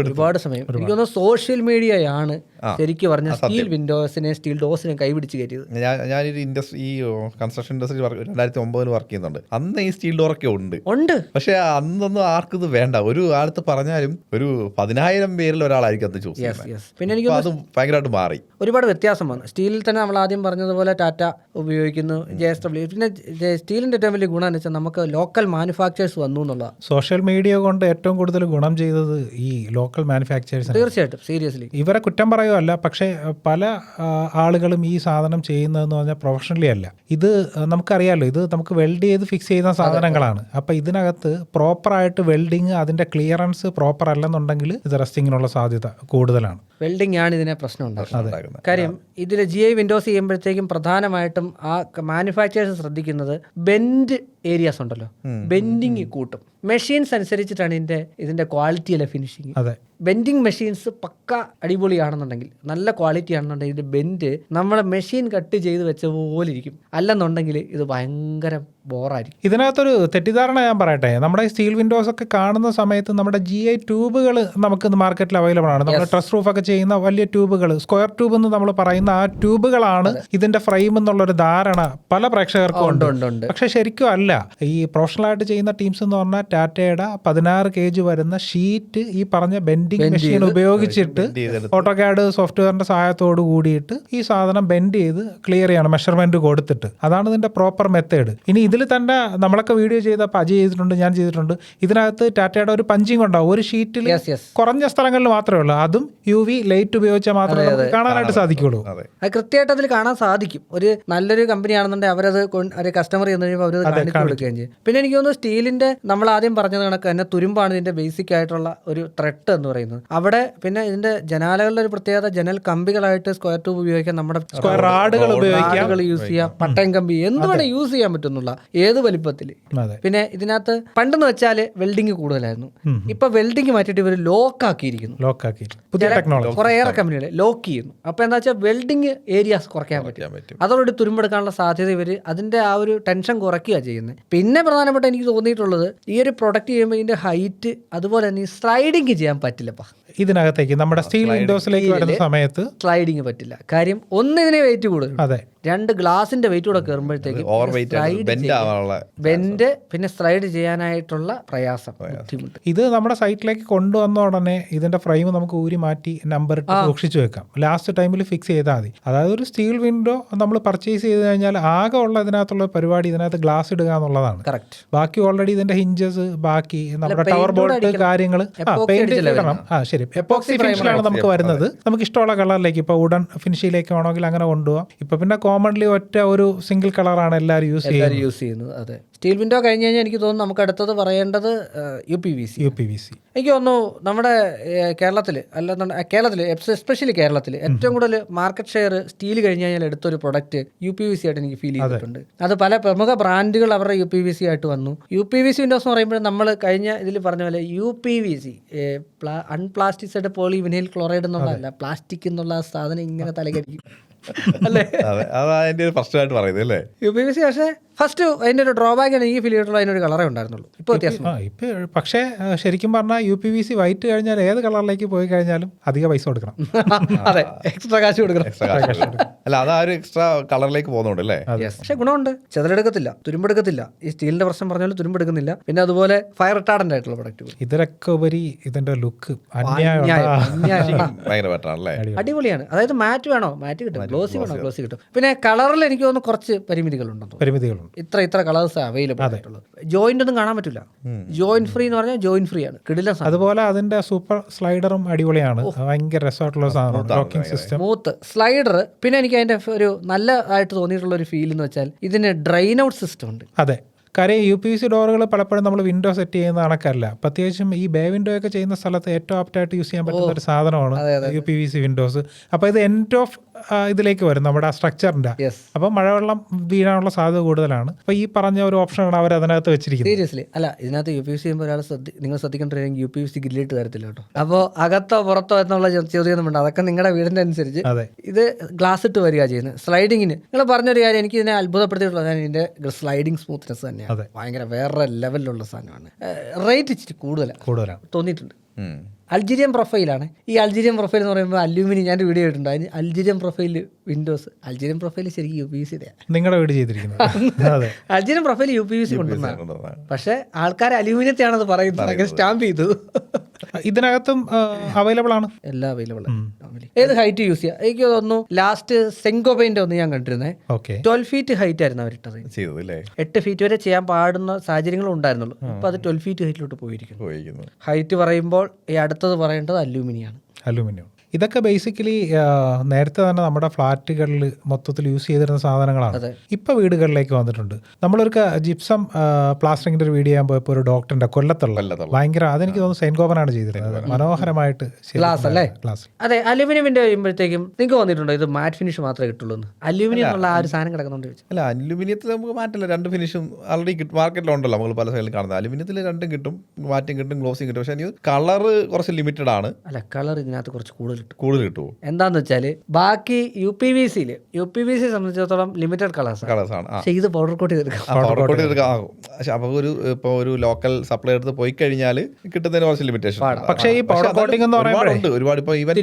ഒരുപാട് സമയം. എനിക്ക് തോന്നുന്നു സോഷ്യൽ മീഡിയയാണ് ശരിക്കും പറഞ്ഞ സ്റ്റീൽ വിൻഡോസിനെ സ്റ്റീൽ ഡോസിനെ കൈപിടിച്ച് കയറ്റിയത്. ഞാൻ ഞാനൊരു ഇൻഡസ്ട്രി ഈ കൺസ്ട്രക്ഷൻ ഇൻഡസ്ട്രി രണ്ടായിരത്തി ഒമ്പതിൽ വർക്ക് ചെയ്യുന്നുണ്ട്. അന്ന് ഈ സ്റ്റീൽ ഡോറൊക്കെ ഉണ്ട്. ഉണ്ട്. പക്ഷെ അന്നൊന്നും ആർക്കും ഇത് വേണ്ട. ഒരു കാലത്ത് പറഞ്ഞാലും ഒരു പതിനായിരം പേരിൽ ഒരാളായിരിക്കും അത് ചൂസ് യെസ് യെസ് പിന്നെ എനിക്ക് അത് ഭയങ്കരമായിട്ട് മാറി. ഒരുപാട് വ്യത്യാസം വന്നു. സ്റ്റീലിൽ തന്നെ നമ്മൾ ആദ്യം പറഞ്ഞതുപോലെ ടാറ്റ ഉപയോഗിക്കുന്നു ജെ എസ് ഡബ്ല്യു. പിന്നെ സ്റ്റീലിന്റെ ഏറ്റവും വലിയ ഗുണം എന്ന് വെച്ചാൽ നമുക്ക് ലോക്കൽ മാനുഫാക്ചേഴ്സ് വന്നു എന്നുള്ളത് സോഷ്യൽ മീഡിയ കൊണ്ട് ഏറ്റവും കൂടുതൽ ഗുണം ചെയ്തത് ഈ ലോക്കൽ മാനുഫാക്ചേഴ്സ് തീർച്ചയായിട്ടും. സീരിയസ്ലി ഇവരെ കുറ്റം പറയുമല്ല പക്ഷേ പല ആളുകളും ഈ സാധനം ചെയ്യുന്നതെന്ന് പറഞ്ഞാൽ പ്രൊഫഷണലി അല്ല. ഇത് നമുക്കറിയാമല്ലോ ഇത് നമുക്ക് വെൽഡ് ചെയ്ത് ഫിക്സ് ചെയ്യുന്ന സാധനങ്ങളാണ്. അപ്പോൾ ഇതിനകത്ത് പ്രോപ്പറായിട്ട് വെൽഡിങ് അതിന്റെ ക്ലിയറൻസ് പ്രോപ്പർ അല്ലെന്നുണ്ടെങ്കിൽ ഇത് റസ്റ്റിങ്ങിനുള്ള സാധ്യത കൂടുതലാണ്. വെൽഡിംഗ് ആണ് ഇതിനെ പ്രശ്നം ഉണ്ടാക്കുന്നത്. കാര്യം ഇതിൽ ജി ഐ വിൻഡോസ് ചെയ്യുമ്പോഴത്തേക്കും പ്രധാനമായിട്ടും ആ മാനുഫാക്ചറേഴ്സ് ശ്രദ്ധിക്കുന്നത് ബെൻഡ് ഏരിയാസ് ഉണ്ടല്ലോ. ബെൻഡിങ് കൂട്ടും. മെഷീൻസ് അനുസരിച്ചിട്ടാണ് ഇതിന്റെ ഇതിന്റെ ക്വാളിറ്റി അല്ല ഫിനിഷിങ് അതെ. ബെൻഡിങ് മെഷീൻസ് പക്ക അടിപൊളിയാണെന്നുണ്ടെങ്കിൽ നല്ല ക്വാളിറ്റി ആണെന്നുണ്ടെങ്കിൽ ഇത് ബെൻഡ് നമ്മളെ മെഷീൻ കട്ട് ചെയ്ത് വെച്ച പോലെ ഇരിക്കും അല്ലെന്നുണ്ടെങ്കിൽ ഇത് ഭയങ്കര ബോറായിരിക്കും. ഇതിനകത്തൊരു തെറ്റിദ്ധാരണ ഞാൻ പറയട്ടെ. നമ്മുടെ ഈ സ്റ്റീൽ വിൻഡോസ് ഒക്കെ കാണുന്ന സമയത്ത് നമ്മുടെ ജി ഐ ട്യൂബുകൾ നമുക്ക് മാർക്കറ്റിൽ അവൈലബിൾ ആണ്. നമ്മുടെ ട്രസ് റൂഫ് ഒക്കെ ചെയ്യുന്ന വലിയ ട്യൂബുകൾ സ്ക്വയർ ട്യൂബ് എന്ന് നമ്മൾ പറയുന്ന ആ ട്യൂബുകളാണ് ഇതിന്റെ ഫ്രെയിം എന്നുള്ളൊരു ധാരണ പല പ്രേക്ഷകർക്കും ഉണ്ട് പക്ഷെ ശരിക്കും അല്ല. ഈ പ്രൊഫഷണൽ ആയിട്ട് ചെയ്യുന്ന ടീംസ് എന്ന് പറഞ്ഞാൽ ടാറ്റയുടെ പതിനാറ് കെ ജി വരുന്ന ഷീറ്റ് ഈ പറഞ്ഞ ബെൻഡിങ് മെഷീൻ ഉപയോഗിച്ചിട്ട് ഓട്ടോകാഡ് സോഫ്റ്റ്വെയറിന്റെ സഹായത്തോട് കൂടിയിട്ട് ഈ സാധനം ബെൻഡ് ചെയ്ത് ക്ലിയർ ചെയ്യണം മെഷർമെന്റ് കൊടുത്തിട്ട്. അതാണ് ഇതിന്റെ പ്രോപ്പർ മെത്തേഡ് ഇനി ഇതിൽ തന്നെ നമ്മളൊക്കെ വീഡിയോ ചെയ്തപ്പോൾ അജയ് ചെയ്തിട്ടുണ്ട് ഞാൻ ചെയ്തിട്ടുണ്ട്. ഇതിനകത്ത് ടാറ്റയുടെ ഒരു പഞ്ചിങ് ഉണ്ടാവും. ഒരു ഷീറ്റിൽ കുറഞ്ഞ സ്ഥലങ്ങളിൽ മാത്രമേ ഉള്ളൂ. അതും യു വി ലൈറ്റ് ഉപയോഗിച്ചാൽ മാത്രമേ കാണാനായിട്ട് സാധിക്കുള്ളൂ. അതെ. അത് കൃത്യമായിട്ട് അതിൽ കാണാൻ സാധിക്കും. ഒരു നല്ലൊരു കമ്പനി ആണെന്നുണ്ടെങ്കിൽ അവരത് കൊണ്ട് ഒരു കസ്റ്റമർ ചെന്ന് കഴിയുമ്പോൾ അവരത് കാണിച്ചു കൊടുക്കുകയും ചെയ്യും. പിന്നെ എനിക്ക് തോന്നുന്നു സ്റ്റീലിന്റെ നമ്മൾ ആദ്യം പറഞ്ഞത് കണക്ക് തന്നെ തുരുമ്പാണ് ഇതിന്റെ ബേസിക് ആയിട്ടുള്ള ഒരു ത്രെട്ട് എന്ന് പറയുന്നത്. അവിടെ പിന്നെ ഇതിന്റെ ജനാലകളുടെ ഒരു പ്രത്യേകത ജനൽ കമ്പികളായിട്ട് സ്ക്വയർ ട്യൂബ് ഉപയോഗിക്കാം. നമ്മുടെ സ്ക്വയർ റാഡുകൾ ഉപയോഗിക്കാം. യൂസ് ചെയ്യാം. പട്ടയം കമ്പി എന്ത് വേണേ യൂസ് ചെയ്യാൻ പറ്റുന്നുള്ള ഏത് വലിപ്പത്തിൽ പിന്നെ ഇതിനകത്ത് പണ്ടെന്ന് വെച്ചാൽ വെൽഡിങ് കൂടുതലായിരുന്നു. ഇപ്പൊ വെൽഡിങ് മാറ്റിയിട്ട് ഇവർ ലോക്ക് ആക്കിയിരിക്കുന്നു. ലോക്ക് ആക്കി കുറേയേറെ കമ്പനികൾ ലോക്ക് ചെയ്യുന്നു. അപ്പൊ എന്താ വെച്ചാൽ വെൽഡിങ് ഏരിയാസ് കുറയ്ക്കാൻ പറ്റും. അതോടൊരു തുരുമ്പെടുക്കാനുള്ള സാധ്യത ഇവർ അതിന്റെ ആ ഒരു ടെൻഷൻ കുറയ്ക്കുക ചെയ്യുന്നത് പിന്നെ പ്രധാനപ്പെട്ട എനിക്ക് തോന്നിയിട്ടുള്ളത് ഈ ഒരു പ്രൊഡക്റ്റ് ചെയ്യുമ്പോൾ ഇതിന്റെ ഹൈറ്റ് അതുപോലെ തന്നെ സ്ലൈഡിങ് ചെയ്യാൻ പറ്റില്ലപ്പാ ഇതിനകത്തേക്ക് നമ്മുടെ സ്റ്റീൽ വിൻഡോസിലേക്ക് വരുന്ന സമയത്ത് സ്ലൈഡിങ് പറ്റില്ല. കാര്യം ഒന്ന് ഇതിനെ വെയിറ്റ് കൂടുതൽ അതെ. രണ്ട് ഗ്ലാസിന്റെ വെയിറ്റ് കൂടെ കയറുമ്പോഴത്തേക്ക് ബെൻഡ് ആവാനുള്ള ബെൻഡ് പിന്നെ സ്ലൈഡ് ചെയ്യാനായിട്ടുള്ള പ്രയാസം ബുദ്ധിമുട്ട്. ഇത് നമ്മുടെ സൈറ്റിലേക്ക് കൊണ്ടുവന്ന ഉടനെ ഇതിന്റെ ഫ്രെയിം നമുക്ക് ഊരി മാറ്റി നമ്പർ ഇട്ട് സൂക്ഷിച്ചു വെക്കാം. ലാസ്റ്റ് ടൈമിൽ ഫിക്സ് ചെയ്താൽ മതി. അതായത് ഒരു സ്റ്റീൽ വിൻഡോ നമ്മൾ പർച്ചേസ് ചെയ്ത് കഴിഞ്ഞാൽ ആകെ ഉള്ള ഇതിനകത്തുള്ള പരിപാടി ഇതിനകത്ത് ഗ്ലാസ് ഇടുക എന്നുള്ളതാണ്. കറക്റ്റ് ബാക്കി ഓൾറെഡി ഇതിന്റെ ഹിഞ്ചസ് ബാക്കി നമ്മുടെ ടവർ ബോർഡ് ബോൾട്ട്. കാര്യങ്ങൾ Epoxy പെയിന്റ് ഇടണം ആ ശരി. എപ്പോക്സി ഫിനിഷിലാണ് നമുക്ക് വരുന്നത്. നമുക്ക് ഇഷ്ടമുള്ള കളറിലേക്ക് ഇപ്പൊ ഉടൻ ഫിനിഷിലേക്ക് വേണമെങ്കിൽ അങ്ങനെ കൊണ്ടുപോകാം ഇപ്പൊ പിന്നെ കോമൺലി ഒറ്റ ഒരു സിംഗിൾ കളറാണ് എല്ലാവരും യൂസ് ചെയ്യുന്നത്. യൂസ് ചെയ്യുന്നത് അതെ. സ്റ്റീൽ വിൻഡോ കഴിഞ്ഞ് കഴിഞ്ഞാൽ എനിക്ക് തോന്നുന്നു നമുക്ക് അടുത്തത് പറയേണ്ടത് U P V C U P V C എനിക്ക് തോന്നുന്നു നമ്മുടെ കേരളത്തിൽ അല്ലെന്നുണ്ട് കേരളത്തിൽ എസ്പെഷ്യലി കേരളത്തിൽ ഏറ്റവും കൂടുതൽ മാർക്കറ്റ് ഷെയർ സ്റ്റീൽ കഴിഞ്ഞ് കഴിഞ്ഞാൽ എടുത്തൊരു product U P V C ആയിട്ട് എനിക്ക് ഫീൽ ചെയ്തിട്ടുണ്ട്. അത് പല പ്രമുഖ ബ്രാൻഡുകൾ അവരുടെ യു പി വി സി ആയിട്ട് വന്നു. U P V C windows എന്ന് പറയുമ്പോൾ നമ്മൾ കഴിഞ്ഞ ഇതിൽ പറഞ്ഞ പോലെ U P V C unplasticised polyvinyl chloride എന്നുള്ളതല്ല പ്ലാസ്റ്റിക് എന്നുള്ള സാധനം ഇങ്ങനെ തലകരിക്കും അല്ലേ? അതെ അതാ അതിന്റെ ഒരു പ്രശ്നമായിട്ട് പറയുന്നത് അല്ലേ? യു പി വി സി പക്ഷേ ഫസ്റ്റ് അതിന്റെ ഒരു ഡ്രോബാക്ക് എനിക്ക് ഫീൽ ചെയ്തിട്ടുള്ള അതിനൊരു കളറേ ഉണ്ടായിരുന്നുള്ളൂ. ഇപ്പോൾ വ്യത്യാസം ആ ഇപ്പൊ പക്ഷേ ശരിക്കും പറഞ്ഞാൽ U P V C white കഴിഞ്ഞാൽ ഏത് കളറിലേക്ക് പോയി കഴിഞ്ഞാലും അധിക പൈസ കൊടുക്കണം. അതെ എക്സ്ട്രാ കാശ് കൊടുക്കണം. അല്ല അത് ആ അല്ല അതാ ഒരു എക്സ്ട്രാ കളറിലേക്ക് പോകുന്നുണ്ട് അല്ലേ? പക്ഷേ ഗുണമുണ്ട്. ചെതലെടുക്കത്തില്ല തുരുമ്പെടുക്കത്തില്ല ഈ സ്റ്റീലിന്റെ പ്രശ്നം പറഞ്ഞാലും തുരുമ്പെടുക്കുന്നില്ല പിന്നെ അതുപോലെ ഫയർ റിട്ടാർഡന്റ് ആയിട്ടുള്ള പ്രൊഡക്റ്റ് ഇതിലൊക്കെ ഉപരി ഇതിന്റെ ലുക്ക് അന്യായം ഭയങ്കര ബെറ്റർ അടിപൊളിയാണ്. അതായത് മാറ്റ് വേണോ? മാറ്റ് കിട്ടും. ഗ്ലോസി വേണോ? ഗ്ലോസി കിട്ടും. പിന്നെ കളറിൽ എനിക്ക് തോന്നുന്നു കുറച്ച് പരിമിതികളുണ്ടെന്ന് തോന്നുന്നു. പരിമിതികളുണ്ട്. ഇത്ര ഇത്ര കളേഴ്സ് അവൈലബിൾ ആയിട്ടുള്ളത്. ജോയിന്റ് ഒന്നും കാണാൻ പറ്റില്ല ജോയിന്റ് ഫ്രീ എന്ന് പറഞ്ഞാൽ ജോയിന്റ് ഫ്രീ ആണ്. കിടില അതുപോലെ അതിന്റെ സൂപ്പർ സ്ലൈഡറും അടിപൊളിയാണ്. ഭയങ്കര രസമായിട്ടുള്ള സാധനമാണ്. ലോക്കിംഗ് സിസ്റ്റം മൂത്ത്. സ്ലൈഡർ പിന്നെ എനിക്ക് അതിന്റെ ഒരു നല്ല ആയിട്ട് തോന്നിയിട്ടുള്ള ഒരു ഫീൽ എന്ന് വെച്ചാൽ ഇതിന് ഡ്രെയിൻ ഔട്ട് സിസ്റ്റം ഉണ്ട്. അതെ. കാര്യം യു പി സി ഡോറുകൾ പലപ്പോഴും നമ്മൾ വിൻഡോ സെറ്റ് ചെയ്യുന്ന കണക്കല്ല. പ്രത്യേകിച്ചും ഈ ബേ വിൻഡോ ഒക്കെ ചെയ്യുന്ന സ്ഥലത്ത് ഏറ്റവും ആപ്റ്റായിട്ട് യൂസ് ചെയ്യാൻ പറ്റുന്ന ഒരു സാധനമാണ് U P V C windows അപ്പോൾ ഇത് എൻഡ് ഓഫ് ഇതിലേക്ക് വരും നമ്മുടെ ആ സ്ട്രക്ചറിന്റെ അപ്പൊ അപ്പോൾ മഴവെള്ളം വീഴാനുള്ള സാധ്യത കൂടുതലാണ്. അപ്പൊ ഈ പറഞ്ഞ ഒരു ഓപ്ഷനാണ് അവർ അതിനകത്ത് വെച്ചിരിക്കുന്നത്. സീരിയസ്ലി അല്ല ഇതിനകത്ത് യു പി എസ് സി ചെയ്യുമ്പോൾ ഒരാൾ ശ്രദ്ധി നിങ്ങൾ ശ്രദ്ധിക്കേണ്ടി യു പി എസ് സി ഗില്ലിട്ട് തരത്തില്ല കേട്ടോ. അപ്പോൾ അകത്തോ പുറത്തോ എന്നുള്ള ചോദ്യം ഉണ്ട് വേണ്ട അതൊക്കെ നിങ്ങളുടെ വീടിന്റെ അനുസരിച്ച് ഇത് ഗ്ലാസ് ഇട്ട് വരിക ചെയ്യുന്നത്. സ്ലൈഡിങ്ങിന് നിങ്ങൾ പറഞ്ഞൊരു കാര്യം എനിക്ക് ഇതിനെ അത്ഭുതപ്പെടുത്തിയിട്ടുള്ളത് ഞാൻ ഇതിന്റെ സ്ലൈഡിങ് സ്മൂത്ത്നെസ് തന്നെയാണ്. അതെ. ഭയങ്കര വേറെ ലെവലിലുള്ള സാധനമാണ്. റേറ്റ് ഇച്ചിരി കൂടുതലാണ് കൂടുതലാണ് തോന്നിയിട്ടുണ്ട്. അൾജീരിയൻ പ്രൊഫൈലാണ്. ഈ അൾജീരിയൻ പ്രൊഫൈൽ എന്ന് പറയുമ്പോൾ അലൂമിനിയം ഞാൻ വീഡിയോ ഇട്ടിട്ടുണ്ട്. അതിന് Algerian profile windows Algerian profile ശരിക്കും യു പി എസ് നിങ്ങളുടെ വീട് ചെയ്തിരിക്കുന്നത്. അതെ. Algerian profile U P S C കൊണ്ടുവന്നതാണ് പക്ഷേ ആൾക്കാർ അത് പറയുന്നത്. അങ്ങനെ സ്റ്റാമ്പ് ചെയ്തു. ഇതിനകത്തും അവൈലബിൾ ആണ്? എല്ലാം അവൈലബിൾ ഏത് ഹൈറ്റ് യൂസ് ചെയ്യാം? എനിക്ക് തോന്നുന്നു ലാസ്റ്റ് സെങ്കോബൈന്റെ ഒന്ന് ഞാൻ കണ്ടിരുന്നേ. ഓക്കെ. ട്വൽവ് ഫീറ്റ് ഹൈറ്റ് ആയിരുന്നു അവരിട്ടത് എട്ട് ഫീറ്റ് വരെ ചെയ്യാൻ പാടുന്ന സാഹചര്യങ്ങളും ഉണ്ടായിരുന്നുള്ളൂ. ഇപ്പൊ അത് ട്വൽവ് ഫീറ്റ് ഹൈറ്റിലോട്ട് പോയിരിക്കുന്നു. ഹൈറ്റ് പറയുമ്പോൾ ഈ അടുത്തത് പറയേണ്ടത് അലൂമിനിയാണ്. അലൂമിനിയം. ഇതൊക്കെ ബേസിക്കലി നേരത്തെ തന്നെ നമ്മുടെ ഫ്ലാറ്റുകളിൽ മൊത്തത്തിൽ യൂസ് ചെയ്തിരുന്ന സാധനങ്ങളാണ്. അതെ. ഇപ്പൊ വീടുകളിലേക്ക് വന്നിട്ടുണ്ട്. നമ്മളൊരു ജിപ്സം പ്ലാസ്റ്ററിങ്ങിന്റെ ഒരു വീഡിയോ ചെയ്യാൻ പോയപ്പോൾ ഒരു ഡോക്ടറിന്റെ കൊല്ലത്തുള്ള. ഭയങ്കര അതെനിക്ക് തോന്നുന്നു സെയിൻ കോപ്പനാണ് ചെയ്തിരുന്നത്. മനോഹരമായിട്ട് അല്ലേ? ഗ്ലാസ് അതെ അലുമിനിയമിന്റെ വരുമ്പോഴത്തേക്കും നിങ്ങൾക്ക് തോന്നിയിട്ടുണ്ടോ ഇത് മാറ്റ് ഫിനിഷ് മാത്രമേ കിട്ടുള്ളൂ അലുമിനിയം എന്നുള്ള ആ ഒരു സാധനം കിടക്കുന്നുണ്ട് അല്ല അലുമിനിയത്തിൽ നമുക്ക് മാറ്റില്ല. രണ്ട് ഫിനിഷും ആൾറെഡി മാർക്കറ്റിലുണ്ടല്ലോ നമ്മൾ പല സൈഡിലും കാണുന്നത്. അലുമിനിയത്തിൽ രണ്ടും കിട്ടും മാറ്റും കിട്ടും ഗ്ലോസിയും കിട്ടും. പക്ഷേ കളർ കുറച്ച് ലിമിറ്റഡ് ആണ്. അല്ല കളർ ഇതിനകത്ത് കുറച്ച് കൂടുതൽ കൂടുതൽ കിട്ടുമോ എന്താന്ന് വെച്ചാൽ ബാക്കി യു പി വി സിയിൽ യു പി വി സി സംബന്ധിച്ചിടത്തോളം ലിമിറ്റഡ് കളേഴ്സ് ആണ് പക്ഷേ ഇത് പൗഡർ കോട്ട് ചെയ്തെടുക്കാം. പൗഡർ കോട്ട് ചെയ്തെടുക്കാം. അപ്പോൾ ഒരു ഇപ്പോൾ ഒരു ലോക്കൽ സപ്ലൈ എടുത്ത് പോയി കഴിഞ്ഞാൽ കിട്ടുന്നതിന് കുറച്ച് ലിമിറ്റേഷൻ പക്ഷേ ഈ പൗഡർ കോട്ടിംഗ് എന്ന് പറയുമ്പോൾ ഒരുപാട് ഇപ്പോൾ ഈവൻ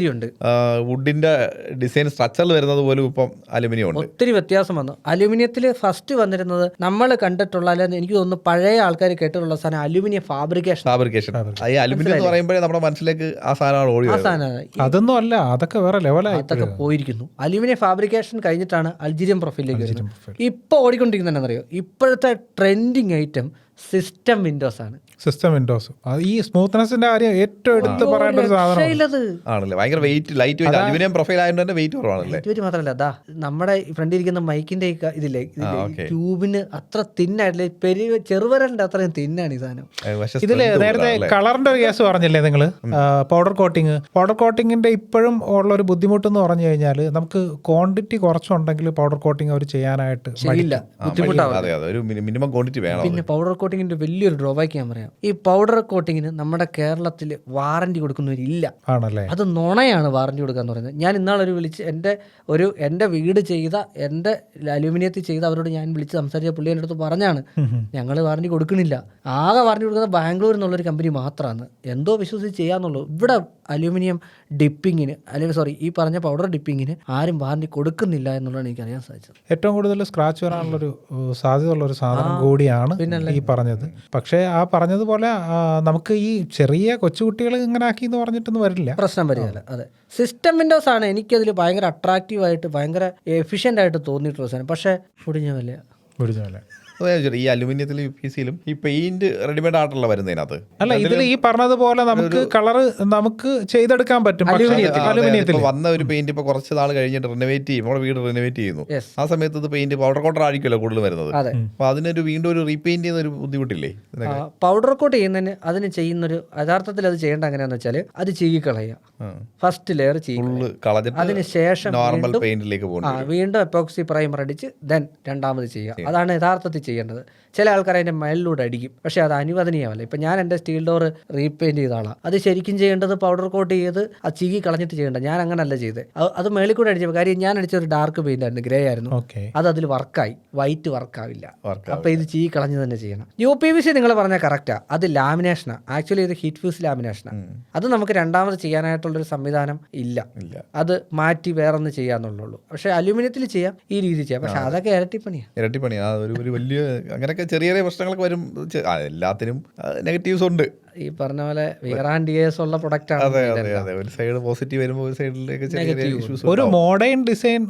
വുഡിന്റെ ഡിസൈൻ സ്ട്രക്ചറിൽ വരുന്നത് പോലും ഇപ്പം അലുമിനിയം ഉണ്ട്. ഒത്തിരി വ്യത്യാസം വന്നു. അലുമിനിയത്തിൽ ഫസ്റ്റ് വന്നിരുന്നത് നമ്മൾ കണ്ടിട്ടുള്ള അല്ലെങ്കിൽ എനിക്ക് തോന്നുന്നു പഴയ ആൾക്കാർ കേട്ടിട്ടുള്ള സാധനം അലുമിനിയം ഫാബ്രിക്കേഷൻ ഫാബ്രിക്കേഷൻ ഈ അലുമിനിയം എന്ന് പറയുമ്പോഴേ നമ്മുടെ മനസ്സിലേക്ക് ആ സാധനമാണ് ഓടി ആ സാധനമാണ്. അതൊന്നും അല്ല അതൊക്കെ വേറെ ലെവലായി അതൊക്കെ പോയിരിക്കുന്നു. അലുമിനിയം ഫാബ്രിക്കേഷൻ കഴിഞ്ഞിട്ടാണ് അൽജീരിയം പ്രൊഫൈലിലേക്ക് ഇപ്പൊ ഇപ്പോൾ ഓടിക്കൊണ്ടിരിക്കുന്നത് എന്നറിയോ ഇപ്പോഴത്തെ ട്രെൻഡിങ് ഐറ്റം സിസ്റ്റം വിൻഡോസ് ആണ് സിസ്റ്റം വിൻഡോസ് ഈ സ്മൂത്ത്നെസിന്റെ കാര്യം ഏറ്റവും എടുത്ത് പറയേണ്ട ഒരു സാധനം ആണല്ലേ? ഭയങ്കര weight light weight aluminium profile ആയതുകൊണ്ട് തന്നെ വെയിറ്റ് കുറവാണല്ലേ? ഇതുവരെ മാത്രമല്ല അതാ നമ്മുടെ ഫ്രണ്ടിൽ ഇരിക്കുന്ന മൈക്കിന്റെ ഈ ക- ഇതില്ലേ. ട്യൂബിന് അത്ര തിന്നായിട്ടില്ലേ പെരിയ ചെറുവരലിന്റെ അത്രയും തിന്നാണ് ഈ സാധനം. ഇതിൽ നേരത്തെ കളറിന്റെ ഒരു കേസ് പറഞ്ഞില്ലേ നിങ്ങൾ പൗഡർ കോട്ടിങ് പൗഡർ കോട്ടിങ്ങിന്റെ ഇപ്പോഴും ഉള്ള ഒരു ബുദ്ധിമുട്ട് എന്ന് പറഞ്ഞു കഴിഞ്ഞാൽ നമുക്ക് ക്വാണ്ടിറ്റി കുറച്ചുണ്ടെങ്കിൽ പൗഡർ കോട്ടിങ് അവർ ചെയ്യാനായിട്ട് മിനിമം ക്വാണ്ടിറ്റി വേണം പിന്നെ പൗഡർ കോട്ടിങ്ങിന്റെ വലിയൊരു ഡ്രോബാക്ക് ഞാൻ പറയാം. ഈ പൗഡർ കോട്ടിങ്ങിന് നമ്മുടെ കേരളത്തിൽ വാറന്റി കൊടുക്കുന്നവരില്ല. ആണല്ലേ? അത് നുണയാണ് വാറന്റി കൊടുക്കുക എന്ന് പറയുന്നത്. ഞാൻ ഇന്നാളൊരു വിളിച്ച് എന്റെ ഒരു എന്റെ വീട് ചെയ്ത എന്റെ അലൂമിനിയത്തിൽ ചെയ്ത അവരോട് ഞാൻ വിളിച്ച് സംസാരിച്ച പുള്ളി എന്റെ അടുത്ത് പറഞ്ഞാണ് ഞങ്ങൾ വാറന്റി കൊടുക്കണില്ല ആകെ വാറന്റി കൊടുക്കുന്നത് ബാംഗ്ലൂർ എന്നുള്ളൊരു കമ്പനി മാത്രമാണ് എന്തോ വിശ്വസിച്ച് ചെയ്യാന്നുള്ളൂ. ഇവിടെ അലൂമിനിയം ഡിപ്പിങ്ങിന് അല്ലെങ്കിൽ സോറി ഈ പറഞ്ഞ പൗഡർ ഡിപ്പിങ്ങിന് ആരും വാറന്റി കൊടുക്കുന്നില്ല എന്നുള്ളതാണ് എനിക്ക് അറിയാൻ സാധിച്ചത്. ഏറ്റവും കൂടുതൽ സ്ക്രാച്ച് വരാനുള്ളൊരു ഒരു സാധ്യതയുള്ള ഒരു സാധനം കൂടിയാണ് ഈ പറഞ്ഞത്. പക്ഷേ ആ പറഞ്ഞതുപോലെ നമുക്ക് ഈ ചെറിയ കൊച്ചുകുട്ടികൾ ഇങ്ങനെ ആക്കി എന്ന് പറഞ്ഞിട്ടൊന്നും വരില്ല. പ്രശ്നം വരികയില്ല. അതെ. സിസ്റ്റം വിൻഡോസ് ആണ് എനിക്കതിൽ ഭയങ്കര അട്രാക്റ്റീവ് ആയിട്ട് ഭയങ്കര എഫിഷ്യന്റ് ആയിട്ട് തോന്നിയിട്ടുള്ള സാധനം. പക്ഷേ മുടിഞ്ഞ വില. ഒറിജിനൽ അതാ ചോദിച്ചത്, ഈ അലുമിനിയത്തിലും യു പി സിയിലും ഈ പെയിന്റ് റെഡിമെയ്ഡ് ആയിട്ടുള്ള വരുന്നതിനകത്ത്? അല്ല ഇതിൽ ഈ പറഞ്ഞതുപോലെ നമുക്ക് കളർ നമുക്ക് ചെയ്തെടുക്കാൻ പറ്റും. പക്ഷേ അലുമിനിയത്തിൽ. ഇപ്പൊ വന്ന ഒരു പെയിന്റ് ഇപ്പൊ കുറച്ച് നാൾ കഴിഞ്ഞിട്ട് റിനോവേറ്റ് ചെയ്യും. നമ്മുടെ വീട് റിനോവേറ്റ് ചെയ്യുന്നു. Yes. ആ സമയത്ത് ഇത് പെയിന്റ് പൗഡർ കോട്ടർ ആയിരിക്കുമല്ലോ കൂടുതൽ വരുന്നത്. അതെ. അപ്പൊ അതിനൊരു വീണ്ടും ഒരു റീപെയിന്റ് ചെയ്യുന്ന ഒരു ബുദ്ധിമുട്ടില്ലേ ഇതിനൊക്കെ? പൗഡർ കോട്ട് ചെയ്യുന്നതിന് അതിന് ചെയ്യുന്നൊരു യഥാർത്ഥത്തിൽ അത് ചെയ്യേണ്ട എങ്ങനെയാന്ന് വെച്ചാൽ അത് ചീകിക്കളയുക. ആ. ഫസ്റ്റ് ലെയർ ചെയ്യും ഫുള്ള് കളഞ്ഞിട്ട് അതിന് ശേഷം നോർമൽ വീണ്ടും പെയിന്റിലേക്ക് ആ വീണ്ടും എപ്പോക്സി പ്രൈമർ അടിച്ച് ദെൻ രണ്ടാമത് ചെയ്യുക. അതാണ് യഥാർത്ഥത്തിൽ ചെയ്യേണ്ടത്. ചില ആൾക്കാർ അതിന്റെ മേലിലൂടെ അടിക്കും. പക്ഷേ അത് അനുവദനീയമല്ല. ഇപ്പം ഞാൻ എന്റെ സ്റ്റീൽ ഡോർ റീപെയിന്റ് ചെയ്ത ആളാണ് അത് ശരിക്കും ചെയ്യേണ്ടത് പൗഡർ കോട്ട് ചെയ്ത് അത് ചീകി കളഞ്ഞിട്ട് ചെയ്യേണ്ട. ഞാൻ അങ്ങനല്ല ചെയ്തത്. അത് മേളിൽ കൂടെ അടിച്ചപ്പോൾ കാര്യം ഞാൻ അടിച്ച ഒരു ഡാർക്ക് പെയിന്റ് ആയിരുന്നു ഗ്രേ ആയിരുന്നു. ഓക്കെ. അത് അതിൽ വർക്കായി. വൈറ്റ് വർക്കാവില്ല. അപ്പോൾ അപ്പൊ ഇത് ചീ കളഞ്ഞ് തന്നെ ചെയ്യണം. യു പി വി സി നിങ്ങൾ പറഞ്ഞ കറക്റ്റാണ് അത് ലാമിനേഷനാണ് ആക്ച്വലി ഇത് ഹീറ്റ് ഫ്യൂസ് ലാമിനേഷനാണ് അത് നമുക്ക് രണ്ടാമത് ചെയ്യാനായിട്ടുള്ളൊരു സംവിധാനം ഇല്ല. അത് മാറ്റി വേറൊന്ന് ചെയ്യാന്നുള്ളൂ പക്ഷേ അലുമിനിയത്തിൽ ചെയ്യാം. ഈ രീതിയിൽ ചെയ്യാം. പക്ഷേ അതൊക്കെ ഇരട്ടിപ്പണിയാണ് ഇരട്ടിപ്പണി ആ ഒരു ഒരു വലിയ അങ്ങനെയൊക്കെ ചെറിയ ചെറിയ പ്രശ്നങ്ങളൊക്കെ വരും. എല്ലാത്തിനും നെഗറ്റീവ്സ് ഉണ്ട്. ഈ പറഞ്ഞ പോലെ വിയറാൻ ഉള്ള പ്രൊഡക്റ്റ് അതെ ആണ് ഒരു സൈഡ് പോസിറ്റീവ് വരുമ്പോൾ ഒരു സൈഡിലേക്ക് ഒരു മോഡേൺ ഡിസൈൻ